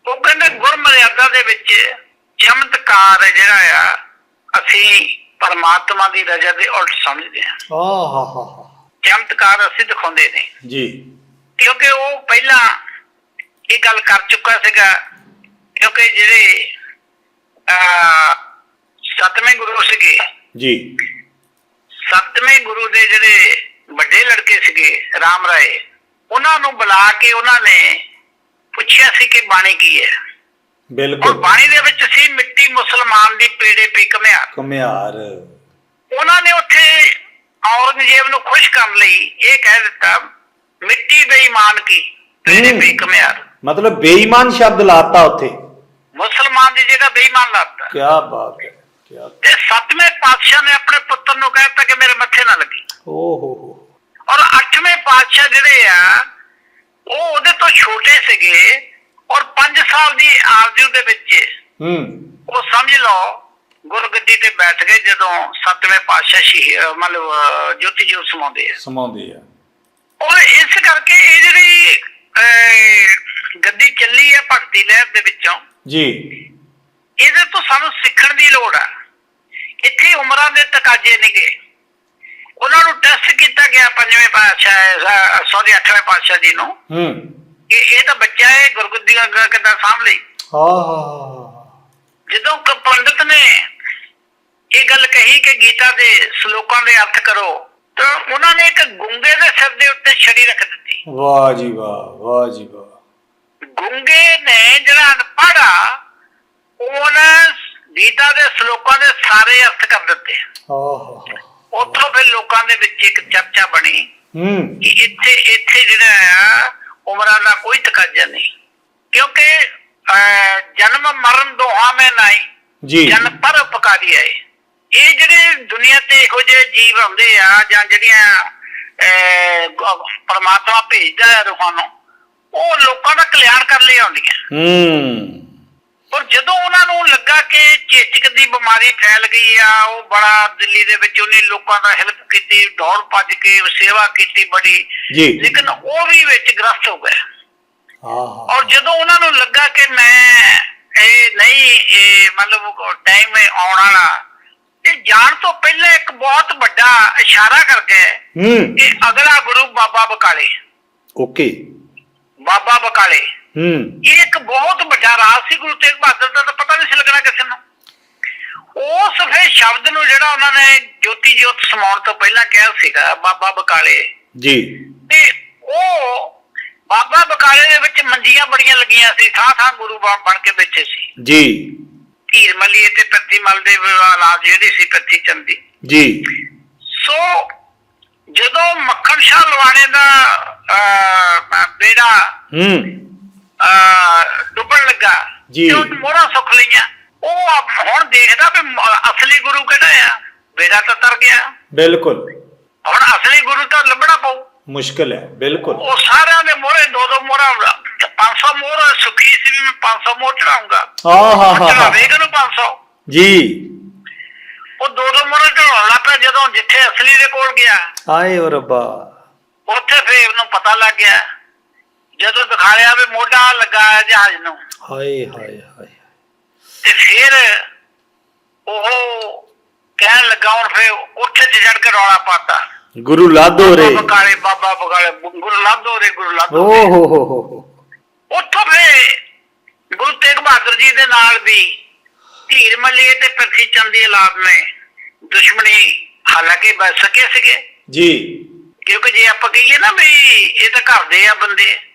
ਉਹ ਕਹਿੰਦੇ ਗੁਰ ਮਰਿਆਦਾ ਦੇ ਵਿੱਚ ਚਮਤਕਾਰ ਜਿਹੜਾ ਆ ਅਸੀਂ ਪਰਮਾਤਮਾ ਦੀ ਰਜ਼ਾ ਦੇ ਉਲਟ ਸਮਝਦੇ ਹਾਂ। ਆਹਾ ਹਾ ਹਾ ਚਮਤਕਾਰ ਅਸੀਂ ਦਿਖਾਉਂਦੇ ਨੇ। ਜੀ। ਕਿਉਂਕਿ ਉਹ ਪਹਿਲਾਂ ਇਹ ਗੱਲ ਕਰ ਚੁੱਕਾ ਸੀਗਾ ਕਿਉਂਕਿ ਜਿਹੜੇ ਸਤਵੇਂ ਗੁਰੂ ਸੀਗੇ ਜੀ। ਸੱਤਵੇਂ ਗੁਰੂ ਦੇ ਜਿਹੜੇ ਵੱਡੇ ਲੜਕੇ ਸੀਗੇ ਰਾਮ ਰਾਏ। ਉਹਨਾਂ ਨੂੰ ਬੁਲਾ ਕੇ ਉਹਨਾਂ ਨੇ ਪੁੱਛਿਆ ਸੀ ਕਿ ਬਾਣੀ ਕੀ ਹੈ। ਬਿਲਕੁਲ। ਬਾਣੀ ਦੇ ਵਿੱਚ ਸੀ ਮਿੱਟੀ ਮੁਸਲਮਾਨ ਦੀ ਪੇੜੇ ਪੀ ਕਮਿਆਰ ਕਮਿਆਰ ਉਹਨਾਂ ਨੇ ਉੱਥੇ ਔਰੰਗਜ਼ੇਬ ਨੂੰ ਖੁਸ਼ ਕਰਨ ਲਈ ਇਹ ਕਹਿ ਦਿੱਤਾ ਮਿੱਟੀ ਬੇਈਮਾਨ ਕੀ ਪੇੜੇ। ਪੀ ਕਮਿਆਰ ਮਤਲਬ ਬੇਈਮਾਨ ਸ਼ਬਦ ਲਾਤਾ ਉੱਥੇ। ਮੁਸਲਮਾਨ ਦੀ ਜਗ੍ਹਾ ਬੇਈਮਾਨ ਲਾਤਾ। ਕੀ ਬਾਤ ਹੈ। ਤੇ ਸੱਤਵੇਂ ਪਾਤਸ਼ਾਹ ਨੇ ਆਪਣੇ ਪੁੱਤਰ ਨੂੰ ਕਹਿ ਦਿੱਤਾ ਕਿ ਮੇਰੇ ਮੱਥੇ ਨਾ ਲੱਗੀ। ਓ ਹੋ। ਹੋ ਔਰ ਅੱਠਵੇਂ ਪਾਤਸ਼ਾਹ ਜਿਹੜੇ ਆ ਉਹ ਉਹਦੇ ਤੋਂ ਛੋਟੇ ਸੀਗੇ ਔਰ 5 ਸਾਲ ਦੀ ਆਰਜੂ ਦੇ ਵਿੱਚ ਹੂੰ। ਉਹ ਸਮਝ ਲਓ ਗੁਰਗੱਦੀ ਤੇ ਬੈਠ ਗਏ ਜਦੋਂ ਸੱਤਵੇਂ ਪਾਤਸ਼ਾਹ ਸ਼ਹੀ ਅਹ ਮਤਲਬ ਜੋਤੀ ਜੋਤ ਸਮਾਉਂਦੇ ਆ। ਸਮਾਉਂਦੇ ਆ। ਔਰ ਇਸ ਕਰਕੇ ਇਹ ਜਿਹੜੀ ਗੱਦੀ ਚੱਲੀ ਹੈ ਭਗਤੀ ਲਹਿਰ ਦੇ ਵਿੱਚੋਂ ਜੀ। ਇਹਦੇ ਤੋਂ ਸਾਨੂੰ ਸਿੱਖਣ ਦੀ ਲੋੜ ਆ। ਇੱਥੇ ਉਮਰਾਂ ਦੇ ਤਕਾਜ਼ੇ ਨਹੀਂਗੇ ਉਹਨਾਂ ਨੂੰ ਟੈਸਟ ਕੀਤਾ ਗਿਆ ਪੰਜਵੇਂ ਪਾਤਸ਼ਾਹ ਸੌਰੀ ਅੱਠਵੇਂ ਪਾਤਸ਼ਾਹ ਜੀ ਨੂੰ। ਹੂੰ। ਕਿ ਇਹ ਤਾਂ ਬੱਚਾ ਹੈ ਗੁਰਗੱਦੀਆਂ ਅੱਗੇ ਕਿੱਦਾਂ ਸਾਂਭ ਲਈ? ਆਹ ਜਦੋਂ ਕ ਪੰਡਿਤ ਨੇ ਇਹ ਗੱਲ ਕਹੀ ਕਿ ਗੀਤਾ ਦੇ ਸ਼ਲੋਕਾਂ ਦੇ ਅਰਥ ਕਰੋ ਤਾਂ ਉਹਨਾਂ ਨੇ ਇੱਕ ਗੁੰਗੇ ਦੇ ਸਿਰ ਦੇ ਉੱਤੇ ਛੜੀ ਰੱਖ ਦਿੱਤੀ। ਵਾਹ ਜੀ ਵਾਹ ਵਾਹ ਜੀ ਵਾਹ। ਗੁੰਗੇ ਨੇ ਜਿਹੜਾ ਅਨਪੜ੍ਹ ਆ ਉਹਨੇ ਗੀਤਾ ਦੇ ਸ਼ਲੋਕਾਂ ਦੇ ਸਾਰੇ ਅਰਥ ਕਰ ਦਿੱਤੇ। ਆਹ ਉੱਥੋਂ ਫਿਰ ਲੋਕਾਂ ਦੇ ਵਿੱਚ ਇੱਕ ਚਰਚਾ ਬਣੀ ਹੂੰ। ਕਿ ਇੱਥੇ ਇੱਥੇ ਜਿਹੜਾ ਆ ਉਮਰਾਂ ਦਾ ਕੋਈ ਤਕਾਜ਼ਾ ਨਹੀਂ। ਕਿਉਂਕਿ ਜਨਮ ਮਰਨ ਦੋਹਾਂ ਮੇ ਨਹੀਂ ਜੀ। ਜਨ ਪਰ ਉਪਕਾਰੀ ਹੈ ਇਹ ਜਿਹੜੇ ਦੁਨੀਆ ਤੇ ਇਹੋ ਜਿਹੇ ਜੀਵ ਆਉਂਦੇ ਆ ਜਾਂ ਜਿਹੜੀਆਂ ਪਰਮਾਤਮਾ ਭੇਜਦਾ ਹੈ ਰੂਹਾਂ ਨੂੰ ਉਹ ਲੋਕਾਂ ਦਾ ਕਲਿਆਣ ਕਰਨ ਲਈ ਆਉਂਦੀਆਂ। ਹੂੰ। ਪਰ ਜਦੋਂ ਉਹਨਾਂ ਨੂੰ ਲੱਗਾ ਕਿ ਚੇਚਕ ਦੀ ਬਿਮਾਰੀ ਫੈਲ ਗਈ ਆ ਉਹ ਬੜਾ ਦਿੱਲੀ ਦੇ ਵਿੱਚ ਉਹਨੇ ਲੋਕਾਂ ਦਾ ਹੈਲਪ ਕੀਤੀ ਦੌੜ ਭੱਜ ਕੇ ਸੇਵਾ ਕੀਤੀ ਬੜੀ। ਲੇਕਿਨ ਉਹ ਵੀ ਵਿੱਚ ਗ੍ਰਸਤ ਹੋ ਗਏ। ਆਹ ਔਰ ਜਦੋਂ ਉਹਨਾਂ ਨੂੰ ਲੱਗਾ ਕਿ ਮੈਂ ਇਹ ਨਹੀਂ ਇਹ ਮਤਲਬ ਟਾਈਮ ਆਉਣ ਵਾਲਾ ਤੇ ਜਾਣ ਤੋਂ ਪਹਿਲਾਂ ਇੱਕ ਬਹੁਤ ਵੱਡਾ ਇਸ਼ਾਰਾ ਕਰ ਗਏ ਹੂੰ। ਕਿ ਅਗਲਾ ਗੁਰੂ ਬਾਬਾ ਬਕਾਲੇ। ਓਕੇ। ਬਾਬਾ ਬਕਾਲੇ। ਹੂੰ। ਇਹ ਇੱਕ ਬਹੁਤ ਵੱਡਾ ਰਾਜ ਸੀ ਗੁਰੂ ਤੇਗ ਬਹਾਦਰ ਦਾ ਤਾਂ ਪਤਾ ਨਹੀਂ ਸੀ ਲੱਗਣਾ ਕਿਸੇ ਨੂੰ। ਉਸ ਫਿਰ ਸ਼ਬਦ ਨੂੰ ਜਿਹੜਾ ਉਹਨਾਂ ਨੇ ਜੋਤੀ ਜੋਤ ਸਮਾਉਣ ਤੋਂ ਪਹਿਲਾਂ ਕਿਹਾ ਸੀਗਾ ਬਾਬਾ ਬਕਾਲੇ। ਜੀ। ਤੇ ਉਹ ਬਾਬਾ ਬਕਾਲੇ ਦੇ ਵਿੱਚ ਮੰਜੀਆਂ ਬੜੀਆਂ ਲੱਗੀਆਂ ਸੀ ਥਾਂ ਥਾਂ ਗੁਰੂ ਬਣ ਬਣ ਕੇ ਬੈਠੇ ਸੀ। ਜੀ। ਧੀਰ ਮੱਲੀਏ ਤੇ ਪੱਤੀ ਮਲ ਦੇ ਔਲਾਦ ਜਿਹੜੀ ਸੀ ਪੱਤੀ ਚੰਦੀ ਜੀ। ਸੋ ਜਦੋਂ ਮੱਖਣ ਸ਼ਾਹ ਲਵਾਣੇ ਦਾ ਬੇੜਾ ਹੂੰ। ਡੁੱਬਣ ਲੱਗਾ। ਜੀ। ਤੇ ਉਹ ਮੋਹਰਾਂ ਸੁੱਖ ਲਈਆਂ। ਉਹ ਆਪ- ਹੁਣ ਦੇਖਦਾ ਵੀ ਮ- ਅਸਲੀ ਗੁਰੂ ਕਿਹੜਾ ਆ? ਬੇੜਾ ਤਾਂ ਤਰ ਗਿਆ। ਬਿਲਕੁਲ। ਹੁਣ ਅਸਲੀ ਗੁਰੂ ਤਾਂ ਲੱਭਣਾ ਪਊ। ਮੁਸ਼ਕਲ ਹੈ ਬਿਲਕੁਲ। ਉਹ ਸਾਰਿਆਂ ਦੇ ਮੋਹਰੇ ਦੋ ਦੋ ਮੋਹਰਾਂ 500 ਮੋਹਰ ਸੁਖੀ ਸੀ ਵੀ ਮੈਂ 500 ਮੋਹਰ ਚੜਾਉਂਗਾ। ਆਹ ਹਾ ਹਾ ਹਾ। ਚੜਾਵੇਗਾ ਨੂੰ 500 ਜੀ। ਉਹ ਦੋ ਦੋ ਮੋਹਰ ਚੜਾਉਣ ਲੱਗ ਪਿਆ ਜਦੋਂ ਜਿੱਥੇ ਅਸਲੀ ਦੇ ਕੋਲ ਗਿਆ। ਆਏ ਓ ਰੱਬਾ। ਉੱਥੇ ਫੇਰ ਉਹਨੂੰ ਪਤਾ ਲੱਗ ਗਿਆ। ਜਦੋਂ ਦਿਖਾਇਆ ਵੀ ਮੋਢਾ ਲੱਗਾ ਹੈ ਜਹਾਜ਼ ਨੂੰ ਹਾਏ ਹਾਏ ਹਾਏ। ਤੇ ਫਿਰ ਉਹ ਕਹਿਣ ਲੱਗਾ ਹੁਣ ਫੇਰ ਉੱਥੇ ਚੜ ਕੇ ਰੌਲਾ ਪਾਤਾ। ਗੁਰੂ ਲਾਦੋ ਰੇ। ਬਕਾਲੇ ਬਾਬਾ ਬਕਾਲੇ ਗੁਰੂ ਲਾਦੋ ਰੇ ਗੁਰੂ ਓ ਲਾਦੋ ਹੋ ਹੋ ਹੋ ਉੱਥੋਂ ਫੇ ਗੁਰੂ ਤੇਗ ਬਹਾਦਰ ਜੀ ਦੇ ਨਾਲ ਵੀ ਧੀਰ ਮੱਲੀਏ ਤੇ ਪ੍ਰਥੀ ਚੰਦ ਦੀ ਔਲਾਦ ਨੇ ਦੁਸ਼ਮਣੀ ਹਾਲਾਂਕਿ ਬਚ ਸਕੇ ਸੀਗੇ। ਜੀ। ਕਿਉਂਕਿ ਜੇ ਆਪਾਂ ਕਹੀਏ ਨਾ ਵੀ ਇਹ ਤਾਂ ਘਰ ਦੇ ਆ ਬੰਦੇ।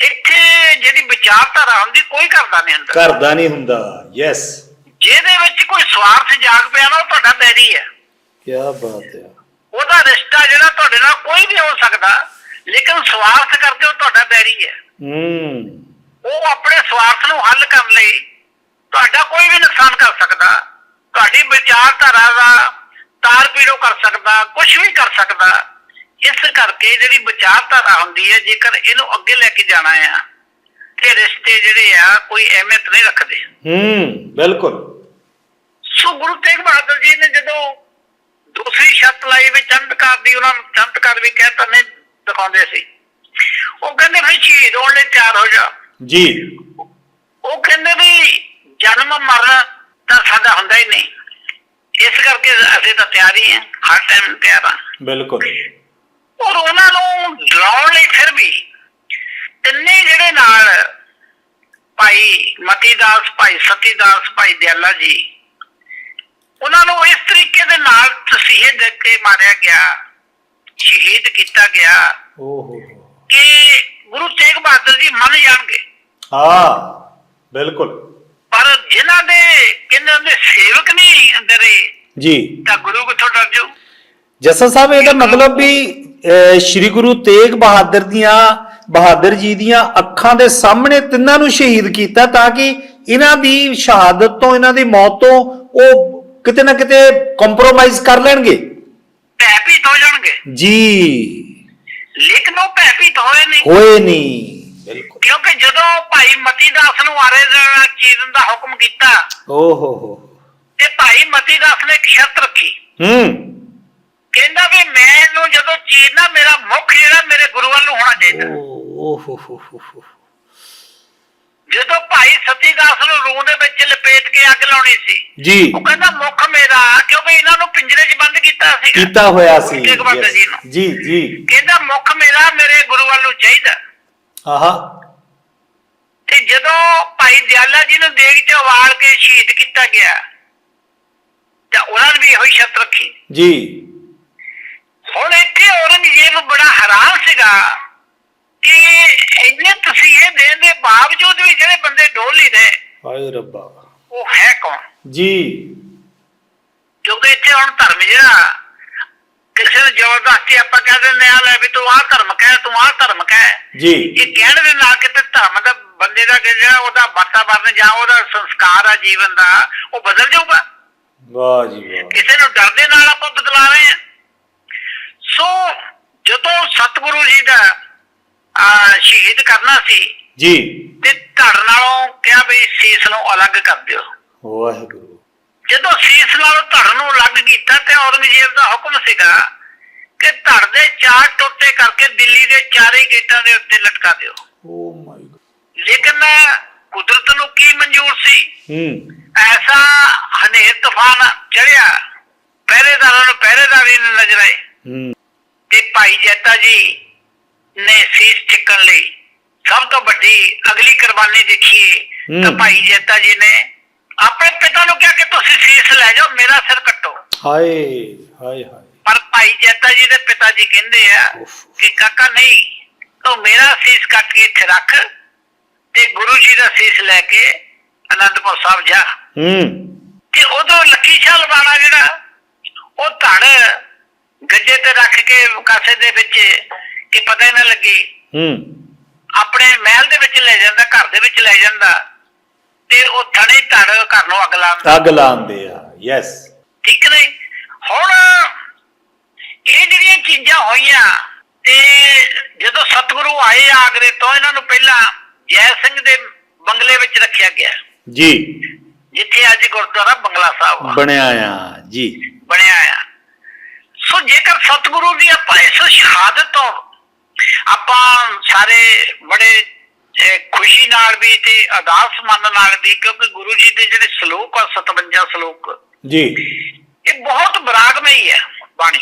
ਇੱਥੇ ਜਿਹੜੀ ਵਿਚਾਰਧਾਰਾ ਹੁੰਦੀ ਕੋਈ ਕਰਦਾ ਨਹੀਂ ਹੁੰਦਾ। ਘਰ ਦਾ ਨਹੀਂ ਹੁੰਦਾ। ਯੈਸ ਜਿਹਦੇ ਵਿੱਚ ਕੋਈ ਸਵਾਰਥ ਜਾਗ ਪਿਆ ਨਾ ਉਹ ਤੁਹਾਡਾ ਬੈਰੀ ਹੈ। ਕੀ ਬਾਤ ਹੈ। ਉਹਦਾ ਰਿਸ਼ਤਾ ਜਿਹੜਾ ਤੁਹਾਡੇ ਨਾਲ ਕੋਈ ਵੀ ਹੋ ਸਕਦਾ ਲੇਕਿਨ ਸਵਾਰਥ ਕਰਕੇ ਉਹ ਤੁਹਾਡਾ ਬੈਰੀ ਹੈ। ਹੂੰ। ਉਹ ਆਪਣੇ ਸਵਾਰਥ ਨੂੰ ਹੱਲ ਕਰਨ ਲਈ ਤੁਹਾਡਾ ਕੋਈ ਵੀ ਨੁਕਸਾਨ ਕਰ ਸਕਦਾ ਤੁਹਾਡੀ ਵਿਚਾਰਧਾਰਾ ਦਾ ਤਾਰ ਪੀੜੋ ਕਰ ਸਕਦਾ ਕੁਝ ਵੀ ਕਰ ਸਕਦਾ। ਇਸ ਕਰਕੇ ਜਿਹੜੀ ਵਿਚਾਰਧਾਰਾ ਹੁੰਦੀ ਹੈ ਜੇਕਰ ਇਹਨੂੰ ਅੱਗੇ ਲੈ ਕੇ ਜਾਣਾ ਆ ਤੇ ਰਿਸ਼ਤੇ ਜਿਹੜੇ ਆ ਕੋਈ ਅਹਿਮੀਅਤ ਨਹੀਂ ਰੱਖਦੇ। ਹੂੰ ਬਿਲਕੁਲ। ਸੋ ਗੁਰੂ ਤੇਗ ਬਹਾਦਰ ਜੀ ਨੇ ਜਦੋਂ ਦੂਸਰੀ ਸ਼ਰਤ ਲਾਈ ਵੀ ਚੰਦਕਾਰ ਦੀ ਉਹਨਾਂ ਨੂੰ ਚੰਦਕਾਰ ਵੀ ਕਹਿੰਦਾ ਨਹੀਂ ਦਿਖਾਉਂਦੇ ਸੀ। ਉਹ ਕਹਿੰਦੇ ਵੀ ਸ਼ਹੀਦ ਹੋਣ ਲਈ ਤਿਆਰ ਹੋ ਜਾ। ਜੀ। ਉਹ ਕਹਿੰਦੇ ਵੀ ਜਨਮ ਮਰਨ ਤਾਂ ਸਾਡਾ ਹੁੰਦਾ ਹੀ ਨਹੀਂ। ਇਸ ਕਰਕੇ ਅਸੀਂ ਤਾਂ ਤਿਆਰ ਹੀ ਹਾਂ ਹਰ ਟਾਈਮ ਤਿਆਰ ਹਾਂ। ਬਿਲਕੁਲ। ਔਰ ਉਹਨਾਂ ਨੂੰ ਡਰਾਉਣ ਲਈ ਫਿਰ ਵੀ ਤਿੰਨੇ ਜਿਹੜੇ ਨਾਲ ਭਾਈ ਮਤੀਦਾਸ ਭਾਈ ਸਤੀਦਾਸ ਭਾਈ ਦਿਆਲਾ ਜੀ ਉਹਨਾਂ ਨੂੰ ਇਸ ਤਰੀਕੇ ਦੇ ਨਾਲ ਤਸੀਹੇ ਦੇ ਕੇ ਮਾਰਿਆ ਗਿਆ ਸ਼ਹੀਦ ਕੀਤਾ ਗਿਆ ਓਹੋ। ਕਿ ਗੁਰੂ ਤੇਗ ਬਹਾਦਰ ਜੀ ਮੰਨ ਜਾਣਗੇ। ਹਾਂ ਬਿਲਕੁਲ। ਪਰ ਜਿਨ੍ਹਾਂ ਦੇ ਕਿੰਨਾਂ ਦੇ ਸੇਵਕ ਨਹੀਂ ਡਰੇ ਜੀ। ਤਾਂ ਗੁਰੂ ਕਿੱਥੋਂ ਡਰ ਜਾਊ? ਜੱਸਾ ਸਾਹਿਬ ਇਹਦਾ ਮਤਲਬ ਵੀ ਸ਼੍ਰੀ ਗੁਰੂ ਤੇਗ ਬਹਾਦਰ ਦੀਆਂ ਬਹਾਦਰ ਜੀ ਦੀਆਂ ਅੱਖਾਂ ਦੇ ਸਾਹਮਣੇ ਤਿੰਨਾਂ ਨੂੰ ਸ਼ਹੀਦ ਕੀਤਾ ਤਾਂ ਕਿ ਇਹਨਾਂ ਦੀ ਸ਼ਹਾਦਤ ਤੋਂ ਇਹਨਾਂ ਦੀ ਮੌਤ ਤੋਂ ਉਹ ਕਿਤੇ ਨਾ ਕਿਤੇ ਕੰਪਰੋਮਾਈਜ਼ ਕਰ ਲੈਣਗੇ। ਭੈਭੀਤ ਹੋ ਜਾਣਗੇ। ਜੀ। ਲੇਕਿਨ ਉਹ ਭੈਭੀਤ ਹੋਏ ਨਹੀਂ। ਹੋਏ ਨਹੀਂ। ਬਿਲਕੁਲ। ਕਿਉਂਕਿ ਜਦੋਂ ਭਾਈ ਮਤੀ ਦਾਸ ਨੂੰ ਆਰੇ ਦਾ ਚੀਰਨ ਦਾ ਹੁਕਮ ਕੀਤਾ ਓਹੋ ਹੋ ਤੇ ਭਾਈ ਮਤੀ ਦਾਸ ਨੇ ਇੱਕ ਸ਼ਰਤ ਰੱਖੀ। ਹੂੰ। ਕਹਿੰਦਾ ਵੀ ਮੈਨੂੰ ਜਦੋਂ ਚੀਰਨਾ ਮੇਰਾ ਮੁਖ ਜਿਹੜਾ ਮੇਰੇ ਗੁਰੂ ਵੱਲ ਨੂੰ ਹੋਣਾ ਚਾਹੀਦਾ। ਓਹੋ ਹੋ ਹੋ ਹੋ ਜਦੋਂ ਭਾਈ ਸਤੀ ਦਾਸ ਨੂੰ ਰੂਹ ਦੇ ਵਿੱਚ ਲਪੇਟ ਕੇ ਅੱਗ ਲਾਉਣੀ ਸੀ ਜੀ। ਉਹ ਕਹਿੰਦਾ ਮੁਖ ਮੇਰਾ ਕਿਉਂਕਿ ਇਹਨਾਂ ਨੂੰ ਪਿੰਜਰੇ 'ਚ ਬੰਦ ਕੀਤਾ ਸੀਗਾ। ਕੀਤਾ ਹੋਇਆ ਸੀ। ਜੀ. ਜੀ ਕਹਿੰਦਾ ਮੁਖ ਮੇਰਾ ਮੇਰੇ ਗੁਰੂ ਵੱਲ ਨੂੰ ਚਾਹੀਦਾ। ਆਹਾ। ਤੇ ਜਦੋਂ ਭਾਈ ਦਿਆਲਾ ਜੀ ਨੂੰ ਦੇਗ 'ਚ ਵਾਲ ਕੇ ਸ਼ਹੀਦ ਕੀਤਾ ਗਿਆ ਤਾਂ ਉਹਨਾਂ ਨੇ ਵੀ ਇਹੋ ਹੀ ਸ਼ਰਤ ਰੱਖੀ। ਜੀ। ਹੁਣ ਇੱਥੇ ਔਰੰਗਜ਼ੇਬ ਬੜਾ ਹੈਰਾਨ ਸੀਗਾ ਕਿ ਇੰਨੇ ਤਸੀਹੇ ਦੇਣ ਦੇ ਬਾਵਜੂਦ ਵੀ ਜਿਹੜੇ ਬੰਦੇ ਡੋਲ ਨਹੀਂ ਰਹੇ ਹਾਏ ਰੱਬਾ। ਉਹ ਹੈ ਕੌਣ? ਜੀ। ਕਿਉਂਕਿ ਇੱਥੇ ਹੁਣ ਧਰਮ ਜਿਹੜਾ ਕਿਸੇ ਨੂੰ ਜ਼ਬਰਦਸਤੀ ਆਪਾਂ ਕਹਿ ਦਿੰਦੇ ਆ ਲੈ ਵੀ ਤੂੰ ਆਹ ਧਰਮ ਕਹਿ ਤੂੰ ਆਹ ਧਰਮ ਕਹਿ। ਜੀ। ਇਹ ਕਹਿਣ ਦੇ ਨਾਲ ਕਿਤੇ ਧਰਮ ਦਾ ਬੰਦੇ ਦਾ ਜਿਹੜਾ ਉਹਦਾ ਵਾਤਾਵਰਨ ਜਾਂ ਉਹਦਾ ਸੰਸਕਾਰ ਆ ਜੀਵਨ ਦਾ ਉਹ ਬਦਲ ਜਾਊਗਾ। ਵਾਹ ਜੀ ਵਾਹ। ਕਿਸੇ ਨੂੰ ਡਰ ਦੇ ਨਾਲ ਆਪਾਂ ਬਦਲਾ ਰਹੇ ਹਾਂ। ਸੋ ਜਦੋਂ ਸਤਿਗੁਰੂ ਜੀ ਦਾ ਆ ਸ਼ਹੀਦ ਕਰਨਾ ਸੀ ਜੀ। ਤੇ ਧੜ ਨਾਲੋਂ ਕਿਹਾ ਵੀ ਸੀਸ ਨੂੰ ਅਲੱਗ ਕਰ ਦਿਓ। ਵਾਹਿਗੁਰੂ। ਜਦੋਂ ਸੀਸ ਨਾਲੋਂ ਧੜ ਨੂੰ ਅਲੱਗ ਕੀਤਾ ਤੇ ਔਰੰਗਜ਼ੇਬ ਦਾ ਹੁਕਮ ਸੀਗਾ ਕਿ ਧੜ ਦੇ ਚਾਰ ਟੋਟੇ ਕਰਕੇ ਦਿੱਲੀ ਦੇ ਚਾਰੇ ਗੇਟਾਂ ਦੇ ਉੱਤੇ ਲਟਕਾ ਦਿਓ। ਓ ਮਾਈ ਗॉड ਲੇਕਿਨ ਕੁਦਰਤ ਨੂੰ ਕੀ ਮਨਜ਼ੂਰ ਸੀ? ਹੂੰ। ਐਸਾ ਹਨੇਰ ਤੂਫਾਨ ਚੜਿਆ ਪਹਿਰੇਦਾਰਾਂ ਨੂੰ ਪਹਿਰੇਦਾਰੀ ਨਜ਼ਰ ਆਏ। ਹੂੰ। ਤੇ ਭਾਈ ਜੈਤਾ ਜੀ ਨੇ ਸੀਸ ਚੱਕਣ ਲਈ। ਸਭ ਤੋਂ ਵੱਡੀ ਅਗਲੀ ਕੁਰਬਾਨੀ ਦੇਖੀਏ ਤਾਂ। ਭਾਈ ਜੈਤਾ ਜੀ ਨੇ ਆਪਣੇ ਪਿਤਾ ਨੂੰ ਕਿਹਾ ਕਿ ਤੁਸੀਂ ਸੀਸ ਲੈ ਜਾਓ ਮੇਰਾ ਸਿਰ ਕੱਟੋ। ਹਾਏ ਹਾਏ ਹਾਏ। ਪਰ ਭਾਈ ਜੈਤਾ ਜੀ ਦੇ ਪਿਤਾ ਜੀ ਕਹਿੰਦੇ ਆ। ਕਿ ਕਾਕਾ ਨਹੀਂ ਤੂੰ ਮੇਰਾ ਸੀਸ ਕੱਟ ਕੇ ਇੱਥੇ ਰੱਖ ਤੇ ਗੁਰੂ ਜੀ ਦਾ ਸੀਸ ਲੈ ਕੇ ਅਨੰਦਪੁਰ ਸਾਹਿਬ ਜਾ। ਹੂੰ। ਤੇ ਉਦੋਂ ਲੱਕੀ ਸ਼ਾਹ ਲਵਾਣਾ ਜਿਹੜਾ ਉਹ ਧੜ ਗੱਜੇ ਤੇ ਰੱਖ ਕੇ ਕਾਸੇ ਦੇ ਵਿੱਚ ਕਿ ਪਤਾ ਹੀ ਨਾ ਲੱਗੀ। ਹੂੰ। ਆਪਣੇ ਮਹਿਲ ਦੇ ਵਿੱਚ ਲੈ ਜਾਂਦਾ ਘਰ ਦੇ ਵਿੱਚ ਲੈ ਜਾਂਦਾ ਤੇ ਉਹ ਥੜੀ ਧੜ ਘਰ ਨੂੰ ਅੱਗ ਲਾਉਂਦਾ ਅੱਗ ਲਾਉਂਦੇ ਆ ਯੈਸ ਠੀਕ ਨਹੀਂ? ਹੁਣ ਇਹ ਜਿਹੜੀਆਂ ਚੀਜ਼ਾਂ ਹੋਈਆਂ ਤੇ ਜਦੋਂ ਸਤਿਗੁਰੂ ਆਏ ਆਗਰੇ ਤੋਂ ਇਹਨਾਂ ਨੂੰ ਪਹਿਲਾਂ ਜੈ ਸਿੰਘ ਦੇ ਬੰਗਲੇ ਵਿੱਚ ਰੱਖਿਆ ਗਿਆ। ਜੀ। ਜਿੱਥੇ ਅੱਜ ਗੁਰਦੁਆਰਾ ਬੰਗਲਾ ਸਾਹਿਬ ਬਣਿਆ ਆ ਜੀ। ਬਣਿਆ ਆ। ਸੋ ਜੇਕਰ ਸਤਿਗੁਰੂ ਦੀ ਆਪਾਂ ਇਸ ਸ਼ਹਾਦਤ ਤੋਂ ਆਪਾਂ ਸਾਰੇ ਬੜੇ ਖੁਸ਼ੀ ਨਾਲ ਵੀ ਤੇ ਅਰਦਾਸ ਮਨ ਨਾਲ ਵੀ ਕਿਉਂਕਿ ਗੁਰੂ ਜੀ ਦੇ ਜਿਹੜੇ ਸ਼ਲੋਕ ਆ 57 ਸ਼ਲੋਕ ਜੀ। ਇਹ ਬਹੁਤ ਬਰਾਗਮਈ ਹੈ ਬਾਣੀ।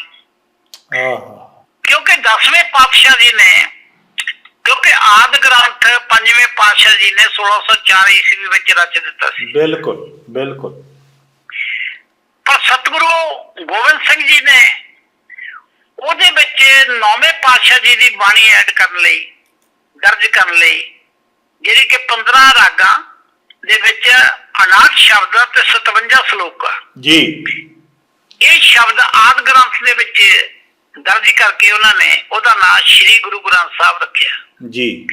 ਆਹਾ। ਕਿਉਂਕਿ 10ਵੇਂ ਪਾਤਸ਼ਾਹ ਜੀ ਨੇ ਕਿਉਂਕਿ ਆਦ ਗ੍ਰੰਥ ਪੰਜਵੇਂ ਪਾਤਸ਼ਾਹ ਜੀ ਨੇ 1604 ਈਸਵੀ ਵਿੱਚ ਰਚ ਦਿੱਤਾ ਸੀ। ਬਿਲਕੁਲ ਬਿਲਕੁਲ। ਪਰ ਸਤਿਗੁਰੂ ਗੋਬਿੰਦ ਸਿੰਘ ਜੀ ਨੇ ਉਹਦੇ ਵਿੱਚ ਨੌਵੇਂ ਪਾਤਸ਼ਾਹ ਜੀ ਦੀ ਬਾਣੀ ਐਡ ਕਰਨ ਲਈ ਦਰਜ ਕਰਨ ਲਈ ਜਿਹੜੀ ਕਿ 15 ਰਾਗਾਂ ਦੇ ਵਿੱਚ 59 ਸ਼ਬਦ ਤੇ 57 ਸ਼ਲੋਕ ਆ। ਜੀ। ਇਹ ਸ਼ਬਦ ਆਦ ਗ੍ਰੰਥ ਦੇ ਵਿੱਚ ਦਰਜ ਕਰਕੇ ਉਹਨਾਂ ਨੇ ਉਹਦਾ ਨਾਮ ਸ੍ਰੀ ਗੁਰੂ ਗ੍ਰੰਥ ਸਾਹਿਬ ਰੱਖਿਆ। ਜੀ।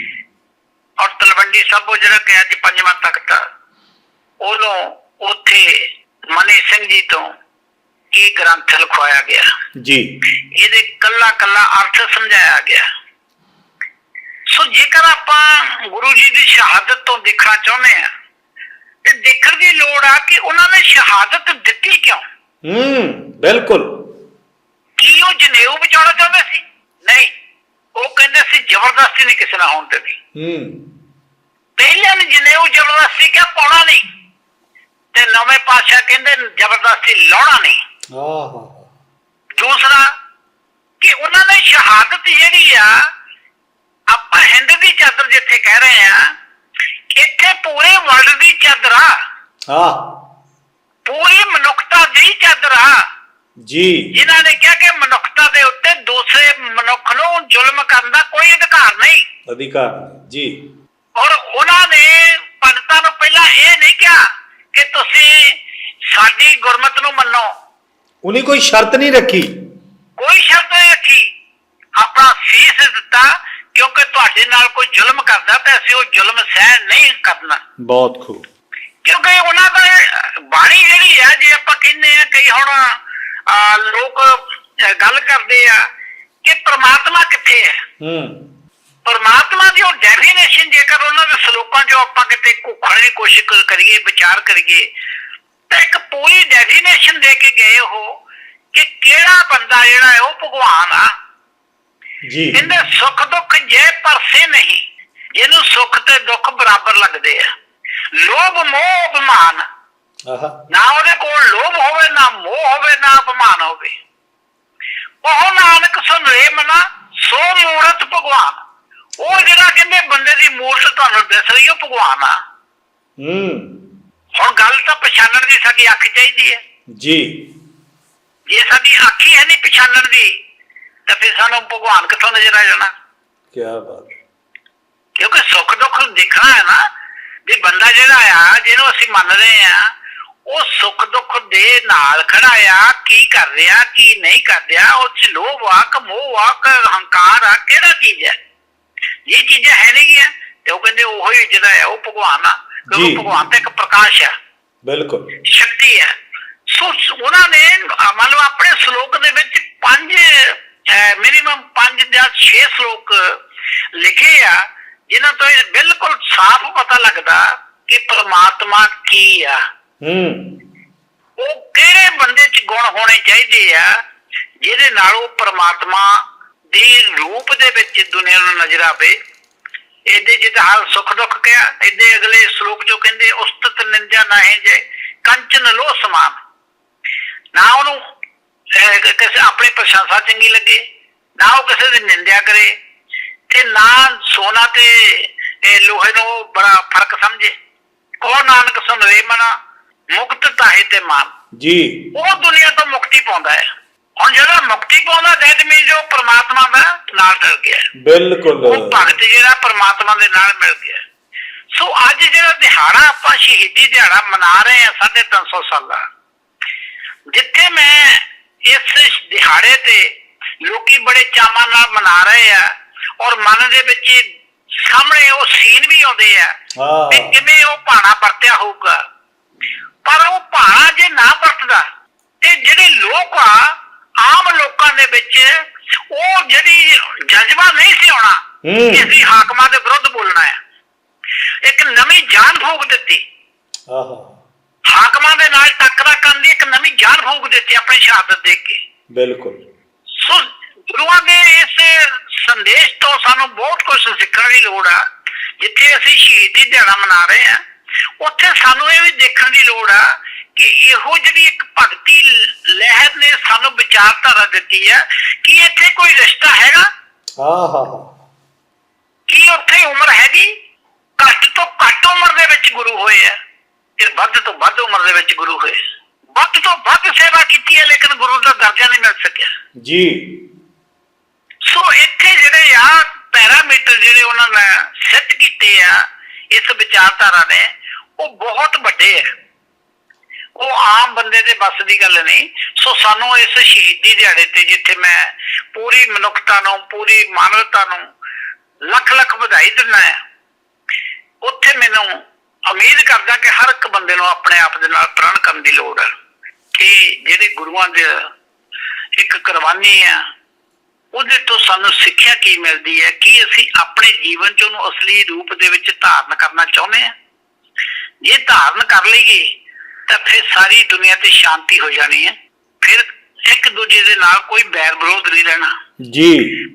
ਔਰ ਤਲਵੰਡੀ ਸਾਬੋ ਜਿਹੜਾ ਕਿ ਅੱਜ ਪੰਜਵਾਂ ਤਖਤ ਆ ਉਦੋਂ ਉੱਥੇ ਮਨੀ ਸਿੰਘ ਜੀ ਤੋਂ ਇਹ ਗ੍ਰੰਥ ਲਿਖਵਾਇਆ ਗਿਆ। ਜੀ। ਇਹਦੇ ਕੱਲਾ ਕੱਲਾ ਅਰਥ ਸਮਝਾਇਆ ਗਿਆ। ਸੋ ਜੇਕਰ ਆਪਾਂ ਗੁਰੂ ਜੀ ਦੀ ਸ਼ਹਾਦਤ ਤੋਂ ਦੇਖਣਾ ਚਾਹੁੰਦੇ ਆ ਤੇ ਦੇਖਣ ਦੀ ਲੋੜ ਆ ਕਿ ਉਹਨਾਂ ਨੇ ਸ਼ਹਾਦਤ ਦਿੱਤੀ ਕਿਉਂ? ਹੂੰ ਬਿਲਕੁਲ। ਕੀ ਉਹ ਜਨੇਊ ਬਚਾਉਣਾ ਚਾਹੁੰਦੇ ਸੀ? ਨਹੀਂ। ਉਹ ਕਹਿੰਦੇ ਸੀ ਜ਼ਬਰਦਸਤੀ ਨਹੀਂ ਕਿਸੇ ਨਾਲ ਹੋਣ ਦੇਣੀ। ਹੂੰ। ਪਹਿਲਿਆਂ ਨੇ ਜਨੇਊ ਜ਼ਬਰਦਸਤੀ ਕਿਹਾ ਪਾਉਣਾ ਨਹੀਂ। ਤੇ ਨਵੇਂ ਪਾਤਸ਼ਾਹ ਕਹਿੰਦੇ ਜ਼ਬਰਦਸਤੀ ਲਾਉਣਾ ਨਹੀਂ। ਆਹਾ। ਦੂਸਰਾ ਕਿ ਉਹਨਾਂ ਨੇ ਸ਼ਹਾਦਤ ਜਿਹੜੀ ਆ ਆਪਾਂ ਹਿੰਦ ਦੀ ਚਾਦਰ ਜਿੱਥੇ ਕਹਿ ਰਹੇ ਆ ਇੱਥੇ ਪੂਰੇ ਵਰਲਡ ਦੀ ਚਾਦਰ। ਆ ਆ ਪੂਰੀ ਮਨੁੱਖਤਾ ਦੀ ਚਾਦਰ। ਆ ਜੀ। ਜਿਨ੍ਹਾਂ ਨੇ ਕਿਹਾ ਕਿ ਮਨੁੱਖਤਾ ਦੇ ਉੱਤੇ ਦੂਸਰੇ ਮਨੁੱਖ ਨੂੰ ਜ਼ੁਲਮ ਕਰਨ ਦਾ ਕੋਈ ਅਧਿਕਾਰ ਨਹੀਂ। ਅਧਿਕਾਰ ਜੀ। ਔਰ ਉਹਨਾਂ ਨੇ ਪੰਡਤਾਂ ਨੂੰ ਪਹਿਲਾਂ ਇਹ ਨਹੀਂ ਕਿਹਾ ਕਿ ਤੁਸੀਂ ਸਾਡੀ ਗੁਰਮਤ ਨੂੰ ਮੰਨੋ। ਉਹਨੇ ਕੋਈ ਸ਼ਰਤ ਨਹੀਂ ਰੱਖੀ। ਕੋਈ ਸ਼ਰਤ ਨਹੀਂ ਰੱਖੀ। ਆਪਣਾ ਸੀਸ ਦਿੱਤਾ ਕਿਉਂਕਿ ਤੁਹਾਡੇ ਨਾਲ ਕੋਈ ਜ਼ੁਲਮ ਕਰਦਾ ਤਾਂ ਅਸੀਂ ਉਹ ਜ਼ੁਲਮ ਸਹਿਣ ਨਹੀਂ ਕਰਨਾ। ਬਹੁਤ ਖੂਬ। ਕਿਉਂਕਿ ਉਹਨਾਂ ਦਾ ਬਾਣੀ ਜਿਹੜੀ ਆ ਜੇ ਆਪਾਂ ਕਹਿੰਦੇ ਆ ਕਈ ਹੁਣ ਲੋਕ ਗੱਲ ਕਰਦੇ ਆ ਕਿ ਪ੍ਰਮਾਤਮਾ ਕਿੱਥੇ ਹੈ? ਹੂੰ। ਪਰਮਾਤਮਾ ਦੀ ਉਹ ਡੈਫੀਨੇਸ਼ਨ ਜੇਕਰ ਉਹਨਾਂ ਦੇ ਸ਼ਲੋਕਾਂ 'ਚੋਂ ਆਪਾਂ ਕਿਤੇ ਘੋਖਣ ਦੀ ਕੋਸ਼ਿਸ਼ ਕਰੀਏ ਵਿਚਾਰ ਕਰੀਏ ਤਾਂ ਇੱਕ ਪੂਰੀ ਡੈਫੀਨੇਸ਼ਨ ਦੇ ਕੇ ਗਏ ਉਹ ਕਿ ਕਿਹੜਾ ਬੰਦਾ ਜਿਹੜਾ ਹੈ ਉਹ ਭਗਵਾਨ ਆ। ਜੀ। ਇਹਦੇ ਸੁੱਖ ਦੁੱਖ ਜੇ ਪਰਸੇ ਨਹੀਂ ਜਿਹਨੂੰ ਸੁੱਖ ਤੇ ਦੁੱਖ ਬਰਾਬਰ ਲੱਗਦੇ ਆ। ਲੋਭ ਮੋਹ ਅਭਿਮਾਨ ਆਹਾ। ਨਾ ਉਹਦੇ ਕੋਲ ਲੋਭ ਹੋਵੇ ਨਾ ਮੋਹ ਹੋਵੇ ਨਾ ਅਪਮਾਨ ਹੋਵੇ। ਉਹ ਨਾਨਕ ਸੁਨਰੇ ਮਨਾ ਸੋ ਮੂਰਤ ਭਗਵਾਨ। ਉਹ ਜਿਹੜਾ ਕਹਿੰਦੇ ਬੰਦੇ ਦੀ ਮੂਰਤ ਤੁਹਾਨੂੰ ਦਿਸ ਰਹੀ ਉਹ ਭਗਵਾਨ ਆ। ਹੂੰ। ਹੁਣ ਗੱਲ ਤਾਂ ਪਛਾਣਨ ਦੀ ਸਾਡੀ ਅੱਖ ਚਾਹੀਦੀ ਹੈ। ਜੀ। ਜੇ ਸਾਡੀ ਅੱਖ ਹੀ ਨਹੀਂ ਪਛਾਣਨ ਦੀ ਤਾਂ ਫਿਰ ਸਾਨੂੰ ਭਗਵਾਨ ਕਿੱਥੋਂ ਨਜ਼ਰ ਆ ਜਾਣਾ? ਕੀ ਬਾਤ। ਕਿਉਂਕਿ ਸੁੱਖ ਦੁੱਖ ਦੇਖਣਾ ਹੈ ਨਾ ਵੀ ਬੰਦਾ ਜਿਹੜਾ ਆ ਜਿਹਨੂੰ ਅਸੀਂ ਮੰਨਦੇ ਆ ਉਹ ਸੁੱਖ ਦੁੱਖ ਦੇ ਨਾਲ ਖੜਾ ਆ ਕੀ ਕਰ ਰਿਹਾ ਕੀ ਨਹੀਂ ਕਰ ਰਿਹਾ ਉਹ ਚ ਲੋਭ ਆ ਕਿ ਮੋਹ ਆ ਕਿ ਹੰਕਾਰ ਆ ਕਿਹੜਾ ਚੀਜ਼ ਹੈ? ਇਹ ਚੀਜ਼ਾਂ ਹੈ ਨਹੀਂ ਗਿਆ ਤੇ ਉਹ ਕਹਿੰਦੇ ਉਹ ਹੀ ਜਿਹੜਾ ਹੈ ਉਹ ਭਗਵਾਨ ਆ। ਕਿਉਂਕਿ ਭਗਵਾਨ ਤਾਂ ਇੱਕ ਪ੍ਰਕਾਸ਼ ਆ ਬਿਲਕੁਲ। ਸ਼ਕਤੀ ਹੈ। ਸੋ ਉਹਨਾਂ ਨੇ ਮੰਨ ਲਓ ਆਪਣੇ ਸ਼ਲੋਕ ਦੇ ਵਿੱਚ ਪੰਜ ਮਿਨੀਮਮ ਪੰਜ ਜਾਂ 6 ਸ਼ਲੋਕ ਲਿਖੇ ਆ ਜਿਨ੍ਹਾਂ ਤੋਂ ਇਹ ਬਿਲਕੁਲ ਸਾਫ਼ ਪਤਾ ਲੱਗਦਾ ਕਿ ਪ੍ਰਮਾਤਮਾ ਕੀ ਆ। ਹੂੰ। ਉਹ ਕਿਹੜੇ ਬੰਦੇ 'ਚ ਗੁਣ ਹੋਣੇ ਚਾਹੀਦੇ ਆ ਜਿਹਦੇ ਨਾਲ ਉਹ ਪ੍ਰਮਾਤਮਾ ਦੀ ਰੂਪ ਦੇ ਵਿੱਚ ਦੁਨੀਆ ਨੂੰ ਨਜ਼ਰ ਆਵੇ। ਇਹਦੇ ਜਿਹਦਾ ਹਾਲ ਸੁੱਖ ਦੁੱਖ ਕਿਹਾ ਇਹਦੇ ਅਗਲੇ ਸ਼ਲੋਕ ਜੋ ਕਹਿੰਦੇ ਉਸਤਤ ਨਿੰਦਿਆ ਨਾਹੀਂ ਜੇ ਕੰਚਨ ਲੋ ਸਮਾਨ। ਨਾ ਉਹਨੂੰ ਕਿਸੇ ਆਪਣੀ ਪ੍ਰਸ਼ੰਸਾ ਚੰਗੀ ਲੱਗੇ ਨਾ ਉਹ ਕਿਸੇ ਦੀ ਨਿੰਦਿਆ ਕਰੇ ਤੇ ਨਾ ਸੋਨਾ ਤੇ ਇਹ ਲੋਹੇ ਨੂੰ ਬੜਾ ਫ਼ਰਕ ਸਮਝੇ। ਕੋ ਨਾਨਕ ਸੁਨ ਰੇ ਮਨਾ ਮੁਕਤ ਤਾਹੇ ਤੇ ਮਾਨ। ਜੀ। ਉਹ ਦੁਨੀਆ ਤੋਂ ਮੁਕਤੀ ਪਾਉਂਦਾ ਹੈ। ਹੁਣ ਜਿਹੜਾ ਮੁਕਤੀ ਪਾਉਂਦਾ ਦੈਟ ਮੀਨ ਜੋ ਪ੍ਰਮਾਤਮਾ ਦਾ ਨਾਲ ਟਲ ਗਿਆ। ਬਿਲਕੁਲ। ਉਹ ਭਗਤ ਜਿਹੜਾ ਪ੍ਰਮਾਤਮਾ ਦੇ ਨਾਲ ਮਿਲ ਗਿਆ। ਸੋ ਅੱਜ ਜਿਹੜਾ ਦਿਹਾੜਾ ਆਪਾਂ ਸ਼ਹੀਦੀ ਦਿਹਾੜਾ ਮਨਾ ਰਹੇ ਹਾਂ 350 ਸਾਲਾ ਜਿੱਥੇ ਮੈਂ ਇਸ ਦਿਹਾੜੇ ਤੇ ਲੋਕੀ ਬੜੇ ਚਾਵਾਂ ਨਾਲ ਮਨਾ ਰਹੇ ਆ ਔਰ ਮਨ ਦੇ ਵਿੱਚ ਸਾਹਮਣੇ ਉਹ ਸੀਨ ਵੀ ਆਉਂਦੇ ਆ ਵੀ ਕਿਵੇਂ ਉਹ ਭਾਣਾ ਵਰਤਿਆ ਹੋਊਗਾ। ਪਰ ਉਹ ਭਾਣਾ ਜੇ ਨਾ ਵਰਤਦਾ ਤੇ ਜਿਹੜੇ ਲੋਕ ਆ ਆਮ ਲੋਕਾਂ ਦੇ ਵਿੱਚ ਉਹ ਜਿਹੜੀ ਜਜ਼ਬਾ ਨਹੀਂ ਸੀ ਆਉਣਾ। ਕਿ ਅਸੀਂ ਹਾਕਮਾਂ ਦੇ ਵਿਰੁੱਧ ਬੋਲਣਾ ਹੈ। ਇੱਕ ਨਵੀਂ ਜਾਨ ਫੂਕ ਦਿੱਤੀ। ਆਹਾ। ਹਾਕਮਾਂ ਦੇ ਨਾਲ ਟੱਕਰਾ ਕਰਨ ਦੀ ਇੱਕ ਨਵੀਂ ਜਾਨ ਫੂਕ ਦਿੱਤੀ ਆਪਣੀ ਸ਼ਹਾਦਤ ਦੇ ਕੇ। ਬਿਲਕੁਲ। ਸੋ ਗੁਰੂਆਂ ਦੇ ਇਸ ਸੰਦੇਸ਼ ਤੋਂ ਸਾਨੂੰ ਬਹੁਤ ਕੁਝ ਸਿੱਖਣ ਦੀ ਲੋੜ ਆ। ਜਿੱਥੇ ਅਸੀਂ ਸ਼ਹੀਦੀ ਦਿਹਾੜਾ ਮਨਾ ਰਹੇ ਆ ਉੱਥੇ ਸਾਨੂੰ ਇਹ ਵੀ ਦੇਖਣ ਦੀ ਲੋੜ ਆ ਕਿ ਇਹੋ ਜਿਹੜੀ ਇੱਕ ਭਗਤੀ ਲਹਿਰ ਨੇ ਸਾਨੂੰ ਵਿਚਾਰਧਾਰਾ ਦਿੱਤੀ ਆ ਕਿ ਇੱਥੇ ਕੋਈ ਰਿਸ਼ਤਾ ਹੈਗਾ? ਆਹਾ ਕੀ ਉੱਥੇ ਉਮਰ ਹੈਗੀ? ਘੱਟ ਤੋਂ ਘੱਟ ਉਮਰ ਦੇ ਵਿੱਚ ਗੁਰੂ ਹੋਏ ਆ ਤੇ ਵੱਧ ਤੋਂ ਵੱਧ ਉਮਰ ਦੇ ਵਿੱਚ ਗੁਰੂ ਹੋਏ। ਵੱਧ ਤੋਂ ਵੱਧ ਸੇਵਾ ਕੀਤੀ ਹੈ ਲੇਕਿਨ ਗੁਰੂ ਦਾ ਦਰਜਾ ਨਹੀਂ ਮਿਲ ਸਕਿਆ। ਜੀ। ਸੋ ਇੱਥੇ ਜਿਹੜੇ ਆ ਪੈਰਾਮੀਟਰ ਜਿਹੜੇ ਉਹਨਾਂ ਨੇ ਸੈੱਟ ਕੀਤੇ ਆ ਇਸ ਵਿਚਾਰਧਾਰਾ ਨੇ ਉਹ ਬਹੁਤ ਵੱਡੇ ਆ। ਉਹ ਆਮ ਬੰਦੇ ਦੇ ਬਸ ਦੀ ਗੱਲ ਨਹੀਂ। ਸੋ ਸਾਨੂੰ ਇਸ ਸ਼ਹੀਦੀ ਦਿਹਾੜੇ ਤੇ ਜਿੱਥੇ ਮੈਂ ਪੂਰੀ ਮਨੁੱਖਤਾ ਨੂੰ, ਪੂਰੀ ਮਾਨਵਤਾ ਨੂੰ ਲੱਖ ਲੱਖ ਵਧਾਈ ਦਿੰਦਾ ਆ ਉੱਥੇ ਮੈਨੂੰ ਉਮੀਦ ਕਰਦਾ ਕਿ ਹਰ ਇੱਕ ਬੰਦੇ ਨੂੰ ਆਪਣੇ ਆਪ ਦੇ ਨਾਲ ਪ੍ਰਣ ਕਰਨ ਦੀ ਲੋੜ ਹੈ ਕਿ ਜਿਹੜੇ ਗੁਰੂਆਂ ਦੇ ਇੱਕ ਕੁਰਬਾਨੀ ਆ ਉਹਦੇ ਤੋਂ ਸਾਨੂੰ ਸਿੱਖਿਆ ਕੀ ਮਿਲਦੀ ਹੈ, ਕਿ ਅਸੀਂ ਆਪਣੇ ਜੀਵਨ 'ਚ ਉਹਨੂੰ ਅਸਲੀ ਰੂਪ ਦੇ ਵਿੱਚ ਧਾਰਨ ਕਰਨਾ ਚਾਹੁੰਦੇ ਆ ਜੇ ਧਾਰਨ ਕਰ ਲਈਏ ਤਾਂ ਫਿਰ ਸਾਰੀ ਦੁਨੀਆ ਤੇ ਸ਼ਾਂਤੀ ਹੋ ਜਾਣੀ ਹੈ। ਫਿਰ ਇੱਕ ਦੂਜੇ ਦੇ ਨਾਲ ਕੋਈ ਬੈਰ ਵਿਰੋਧ ਨਹੀਂ ਰਹਿਣਾ। ਜੀ।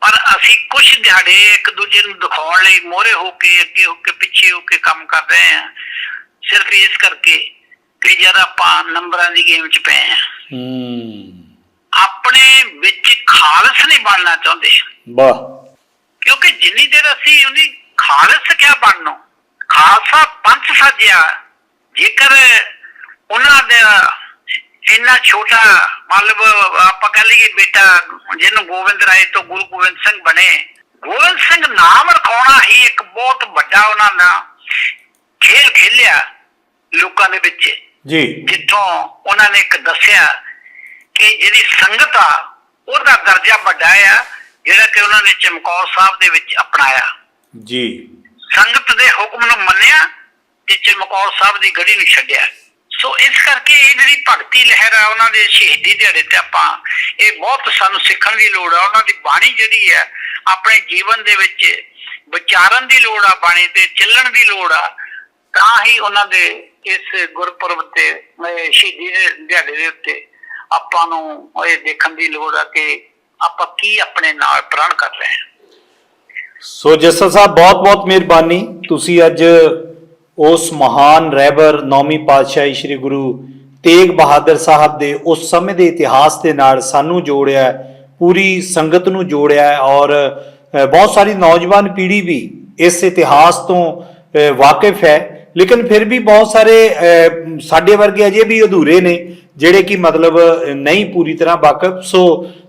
ਪਰ ਅਸੀਂ ਕੁਝ ਦਿਹਾੜੇ ਇੱਕ ਦੂਜੇ ਨੂੰ ਦਿਖਾਉਣ ਲਈ ਮੋਹਰੇ ਹੋ ਕੇ ਅੱਗੇ ਹੋ ਕੇ ਪਿੱਛੇ ਹੋ ਕੇ ਕੰਮ ਕਰ ਰਹੇ ਹਾਂ। ਸਿਰਫ ਇਸ ਕਰਕੇ ਕਿ ਜਦ ਆਪਾਂ ਨੰਬਰਾਂ ਦੀ ਗੇਮ 'ਚ ਪਏ ਹੂੰ। ਆਪਣੇ ਵਿੱਚ ਖਾਲਸ ਨਹੀਂ ਬਣਨਾ ਚਾਹੁੰਦੇ। ਵਾਹ। ਕਿਉਂਕਿ ਜਿੰਨੀ ਦੇਰ ਅਸੀਂ ਉਹਨੀ ਖਾਲਸ ਕਿਆ ਬਣਨੋ? ਖਾਲਸਾ ਪੰਥ ਸਾਜਿਆ। ਜੇਕਰ ਉਹਨਾਂ ਦੇ ਇੰਨਾ ਛੋਟਾ ਮਤਲਬ ਆਪਾਂ ਕਹ ਲਈਏ ਬੇਟਾ ਜਿਹਨੂੰ ਗੋਬਿੰਦ ਰਾਏ ਤੋਂ ਗੁਰੂ ਗੋਬਿੰਦ ਸਿੰਘ ਬਣੇ ਗੋਬਿੰਦ ਸਿੰਘ ਨਾਮ ਰਖਾਉਣਾ ਹੀ ਇੱਕ ਬਹੁਤ ਵੱਡਾ ਉਹਨਾਂ ਦਾ ਖੇਲ ਖੇਲਿਆ ਲੋਕਾਂ ਦੇ ਵਿੱਚ। ਜੀ। ਜਿੱਥੋਂ ਉਹਨਾਂ ਨੇ ਇੱਕ ਦੱਸਿਆ ਕਿ ਜਿਹੜੀ ਸੰਗਤ ਆ ਉਹਦਾ ਦਰਜਾ ਵੱਡਾ ਆ ਜਿਹੜਾ ਕਿ ਉਹਨਾਂ ਨੇ ਚਮਕੌਰ ਸਾਹਿਬ ਦੇ ਵਿੱਚ ਅਪਣਾਇਆ। ਜੀ। ਸੰਗਤ ਦੇ ਹੁਕਮ ਨੂੰ ਮੰਨਿਆ ਤੇ ਚਮਕੌਰ ਸਾਹਿਬ ਦੀ ਗੜੀ ਨੂੰ ਛੱਡਿਆ। ਸੋ ਇਸ ਕਰਕੇ ਇਹ ਜਿਹੜੀ ਭਗਤੀ ਲਹਿਰ ਆ, ਉਹਨਾਂ ਦੇ ਸ਼ਹੀਦੀ ਦਿਹਾੜੇ ਤੇ ਆਪਾਂ ਇਹ ਬਹੁਤ ਸਾਨੂੰ ਸਿੱਖਣ ਦੀ ਲੋੜ ਆ। ਉਹਨਾਂ ਦੀ ਬਾਣੀ ਜਿਹੜੀ ਹੈ ਆਪਣੇ ਜੀਵਨ ਦੇ ਵਿੱਚ ਵਿਚਾਰਨ ਦੀ ਲੋੜ ਆ, ਬਾਣੀ ਤੇ ਚੱਲਣ ਦੀ ਲੋੜ ਆ, ਤਾਂ ਹੀ ਉਹਨਾਂ ਦੇ ਇਸ ਗੁਰਪੁਰਬ ਤੇ ਸ਼ਹੀਦੀ ਦੇ ਦਿਹਾੜੇ ਦੇ ਉੱਤੇ ਆਪਾਂ ਨੂੰ ਇਹ ਦੇਖਣ ਦੀ ਲੋੜ ਆ ਕਿ ਆਪਾਂ ਕੀ ਆਪਣੇ ਨਾਲ ਪ੍ਰਣ ਕਰ ਰਹੇ ਹਾਂ। ਸੋ ਜਸਲ ਸਾਹਿਬ ਬਹੁਤ ਬਹੁਤ ਮਿਹਰਬਾਨੀ। ਤੁਸੀਂ ਅੱਜ ਉਸ ਮਹਾਨ ਰਹਿਬਰ ਨੌਵੀਂ ਪਾਤਸ਼ਾਹੀ ਸ੍ਰੀ ਗੁਰੂ ਤੇਗ ਬਹਾਦਰ ਸਾਹਿਬ ਦੇ ਉਸ ਸਮੇਂ ਦੇ ਇਤਿਹਾਸ ਦੇ ਨਾਲ ਸਾਨੂੰ ਜੋੜਿਆ ਪੂਰੀ ਸੰਗਤ ਨੂੰ ਜੋੜਿਆ ਔਰ ਬਹੁਤ ਸਾਰੀ ਨੌਜਵਾਨ ਪੀੜ੍ਹੀ ਵੀ ਇਸ ਇਤਿਹਾਸ ਤੋਂ ਅ, ਵਾਕਿਫ ਹੈ। ਲੇਕਿਨ ਫਿਰ ਵੀ ਬਹੁਤ ਸਾਰੇ ਸਾਡੇ ਵਰਗੇ ਅਜੇ ਵੀ ਅਧੂਰੇ ਨੇ ਜਿਹੜੇ ਕਿ ਮਤਲਬ ਨਹੀਂ ਪੂਰੀ ਤਰ੍ਹਾਂ ਵਾਕਿਫ। ਸੋ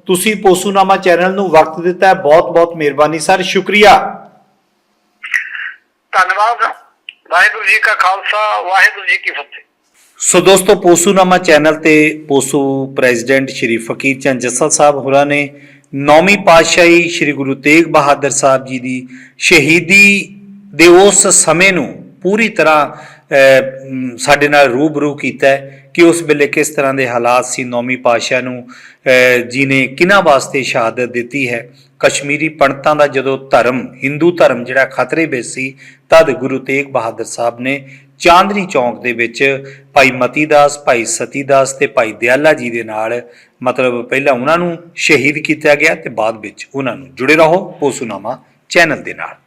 ਤੁਸੀਂ ਪੋਸੂਨਾਮਾ ਚੈਨਲ ਨੂੰ ਵਕਤ ਦਿੱਤਾ ਹੈ ਬਹੁਤ ਬਹੁਤ ਮਿਹਰਬਾਨੀ ਸਰ ਸ਼ੁਕਰੀਆ। ਧੰਨਵਾਦ ਵਾਹਿਗੁਰੂ ਜੀ ਕਾ ਖਾਲਸਾ ਵਾਹਿਗੁਰੂ ਜੀ ਕੀ ਫਤਿਹ। ਸੋ ਦੋਸਤੋ ਪੋਸੂਨਾਮਾ ਚੈਨਲ ਤੇ ਪੋਸੂ ਪ੍ਰੈਜ਼ੀਡੈਂਟ ਸ਼੍ਰੀ ਫਕੀਰ ਚੰਦ ਜੱਸਲ ਸਾਹਿਬ ਹੋਰਾਂ ਨੇ ਨੌਵੀਂ ਪਾਤਸ਼ਾਹੀ ਸ਼੍ਰੀ ਗੁਰੂ ਤੇਗ ਬਹਾਦਰ ਸਾਹਿਬ ਜੀ ਦੀ ਸ਼ਹੀਦੀ ਦੇ ਉਸ ਸਮੇਂ ਨੂੰ ਪੂਰੀ ਤਰ੍ਹਾਂ ਸਾਡੇ ਨਾਲ ਰੂਬਰੂ ਕੀਤਾ ਹੈ ਕਿ ਉਸ ਵੇਲੇ ਕਿਸ ਤਰ੍ਹਾਂ ਦੇ ਹਾਲਾਤ ਸੀ ਨੌਵੀਂ ਪਾਤਸ਼ਾਹ ਨੂੰ ਅਹ, ਜੀ ਨੇ ਕਿਹਨਾਂ ਵਾਸਤੇ ਸ਼ਹਾਦਤ ਦਿੱਤੀ ਹੈ। ਕਸ਼ਮੀਰੀ ਪੰਡਤਾਂ ਦਾ ਜਦੋਂ ਧਰਮ, ਹਿੰਦੂ ਧਰਮ ਜਿਹੜਾ ਖਤਰੇ ਵਿੱਚ ਸੀ, ਤਦ ਗੁਰੂ ਤੇਗ ਬਹਾਦਰ ਸਾਹਿਬ ਨੇ ਚਾਂਦਨੀ ਚੌਂਕ ਦੇ ਵਿੱਚ ਭਾਈ ਮਤੀ ਦਾਸ ਭਾਈ ਸਤੀ ਦਾਸ ਤੇ ਭਾਈ ਦਿਆਲਾ ਜੀ ਦੇ ਨਾਲ ਮਤਲਬ ਪਹਿਲਾਂ ਉਹਨਾਂ ਨੂੰ ਸ਼ਹੀਦ ਕੀਤਾ ਗਿਆ ਤੇ ਬਾਅਦ ਵਿੱਚ ਉਹਨਾਂ ਨੂੰ ਜੁੜੇ ਰਹੋ ਪੋਸੂਨਾਮਾ ਚੈਨਲ ਦੇ ਨਾਲ।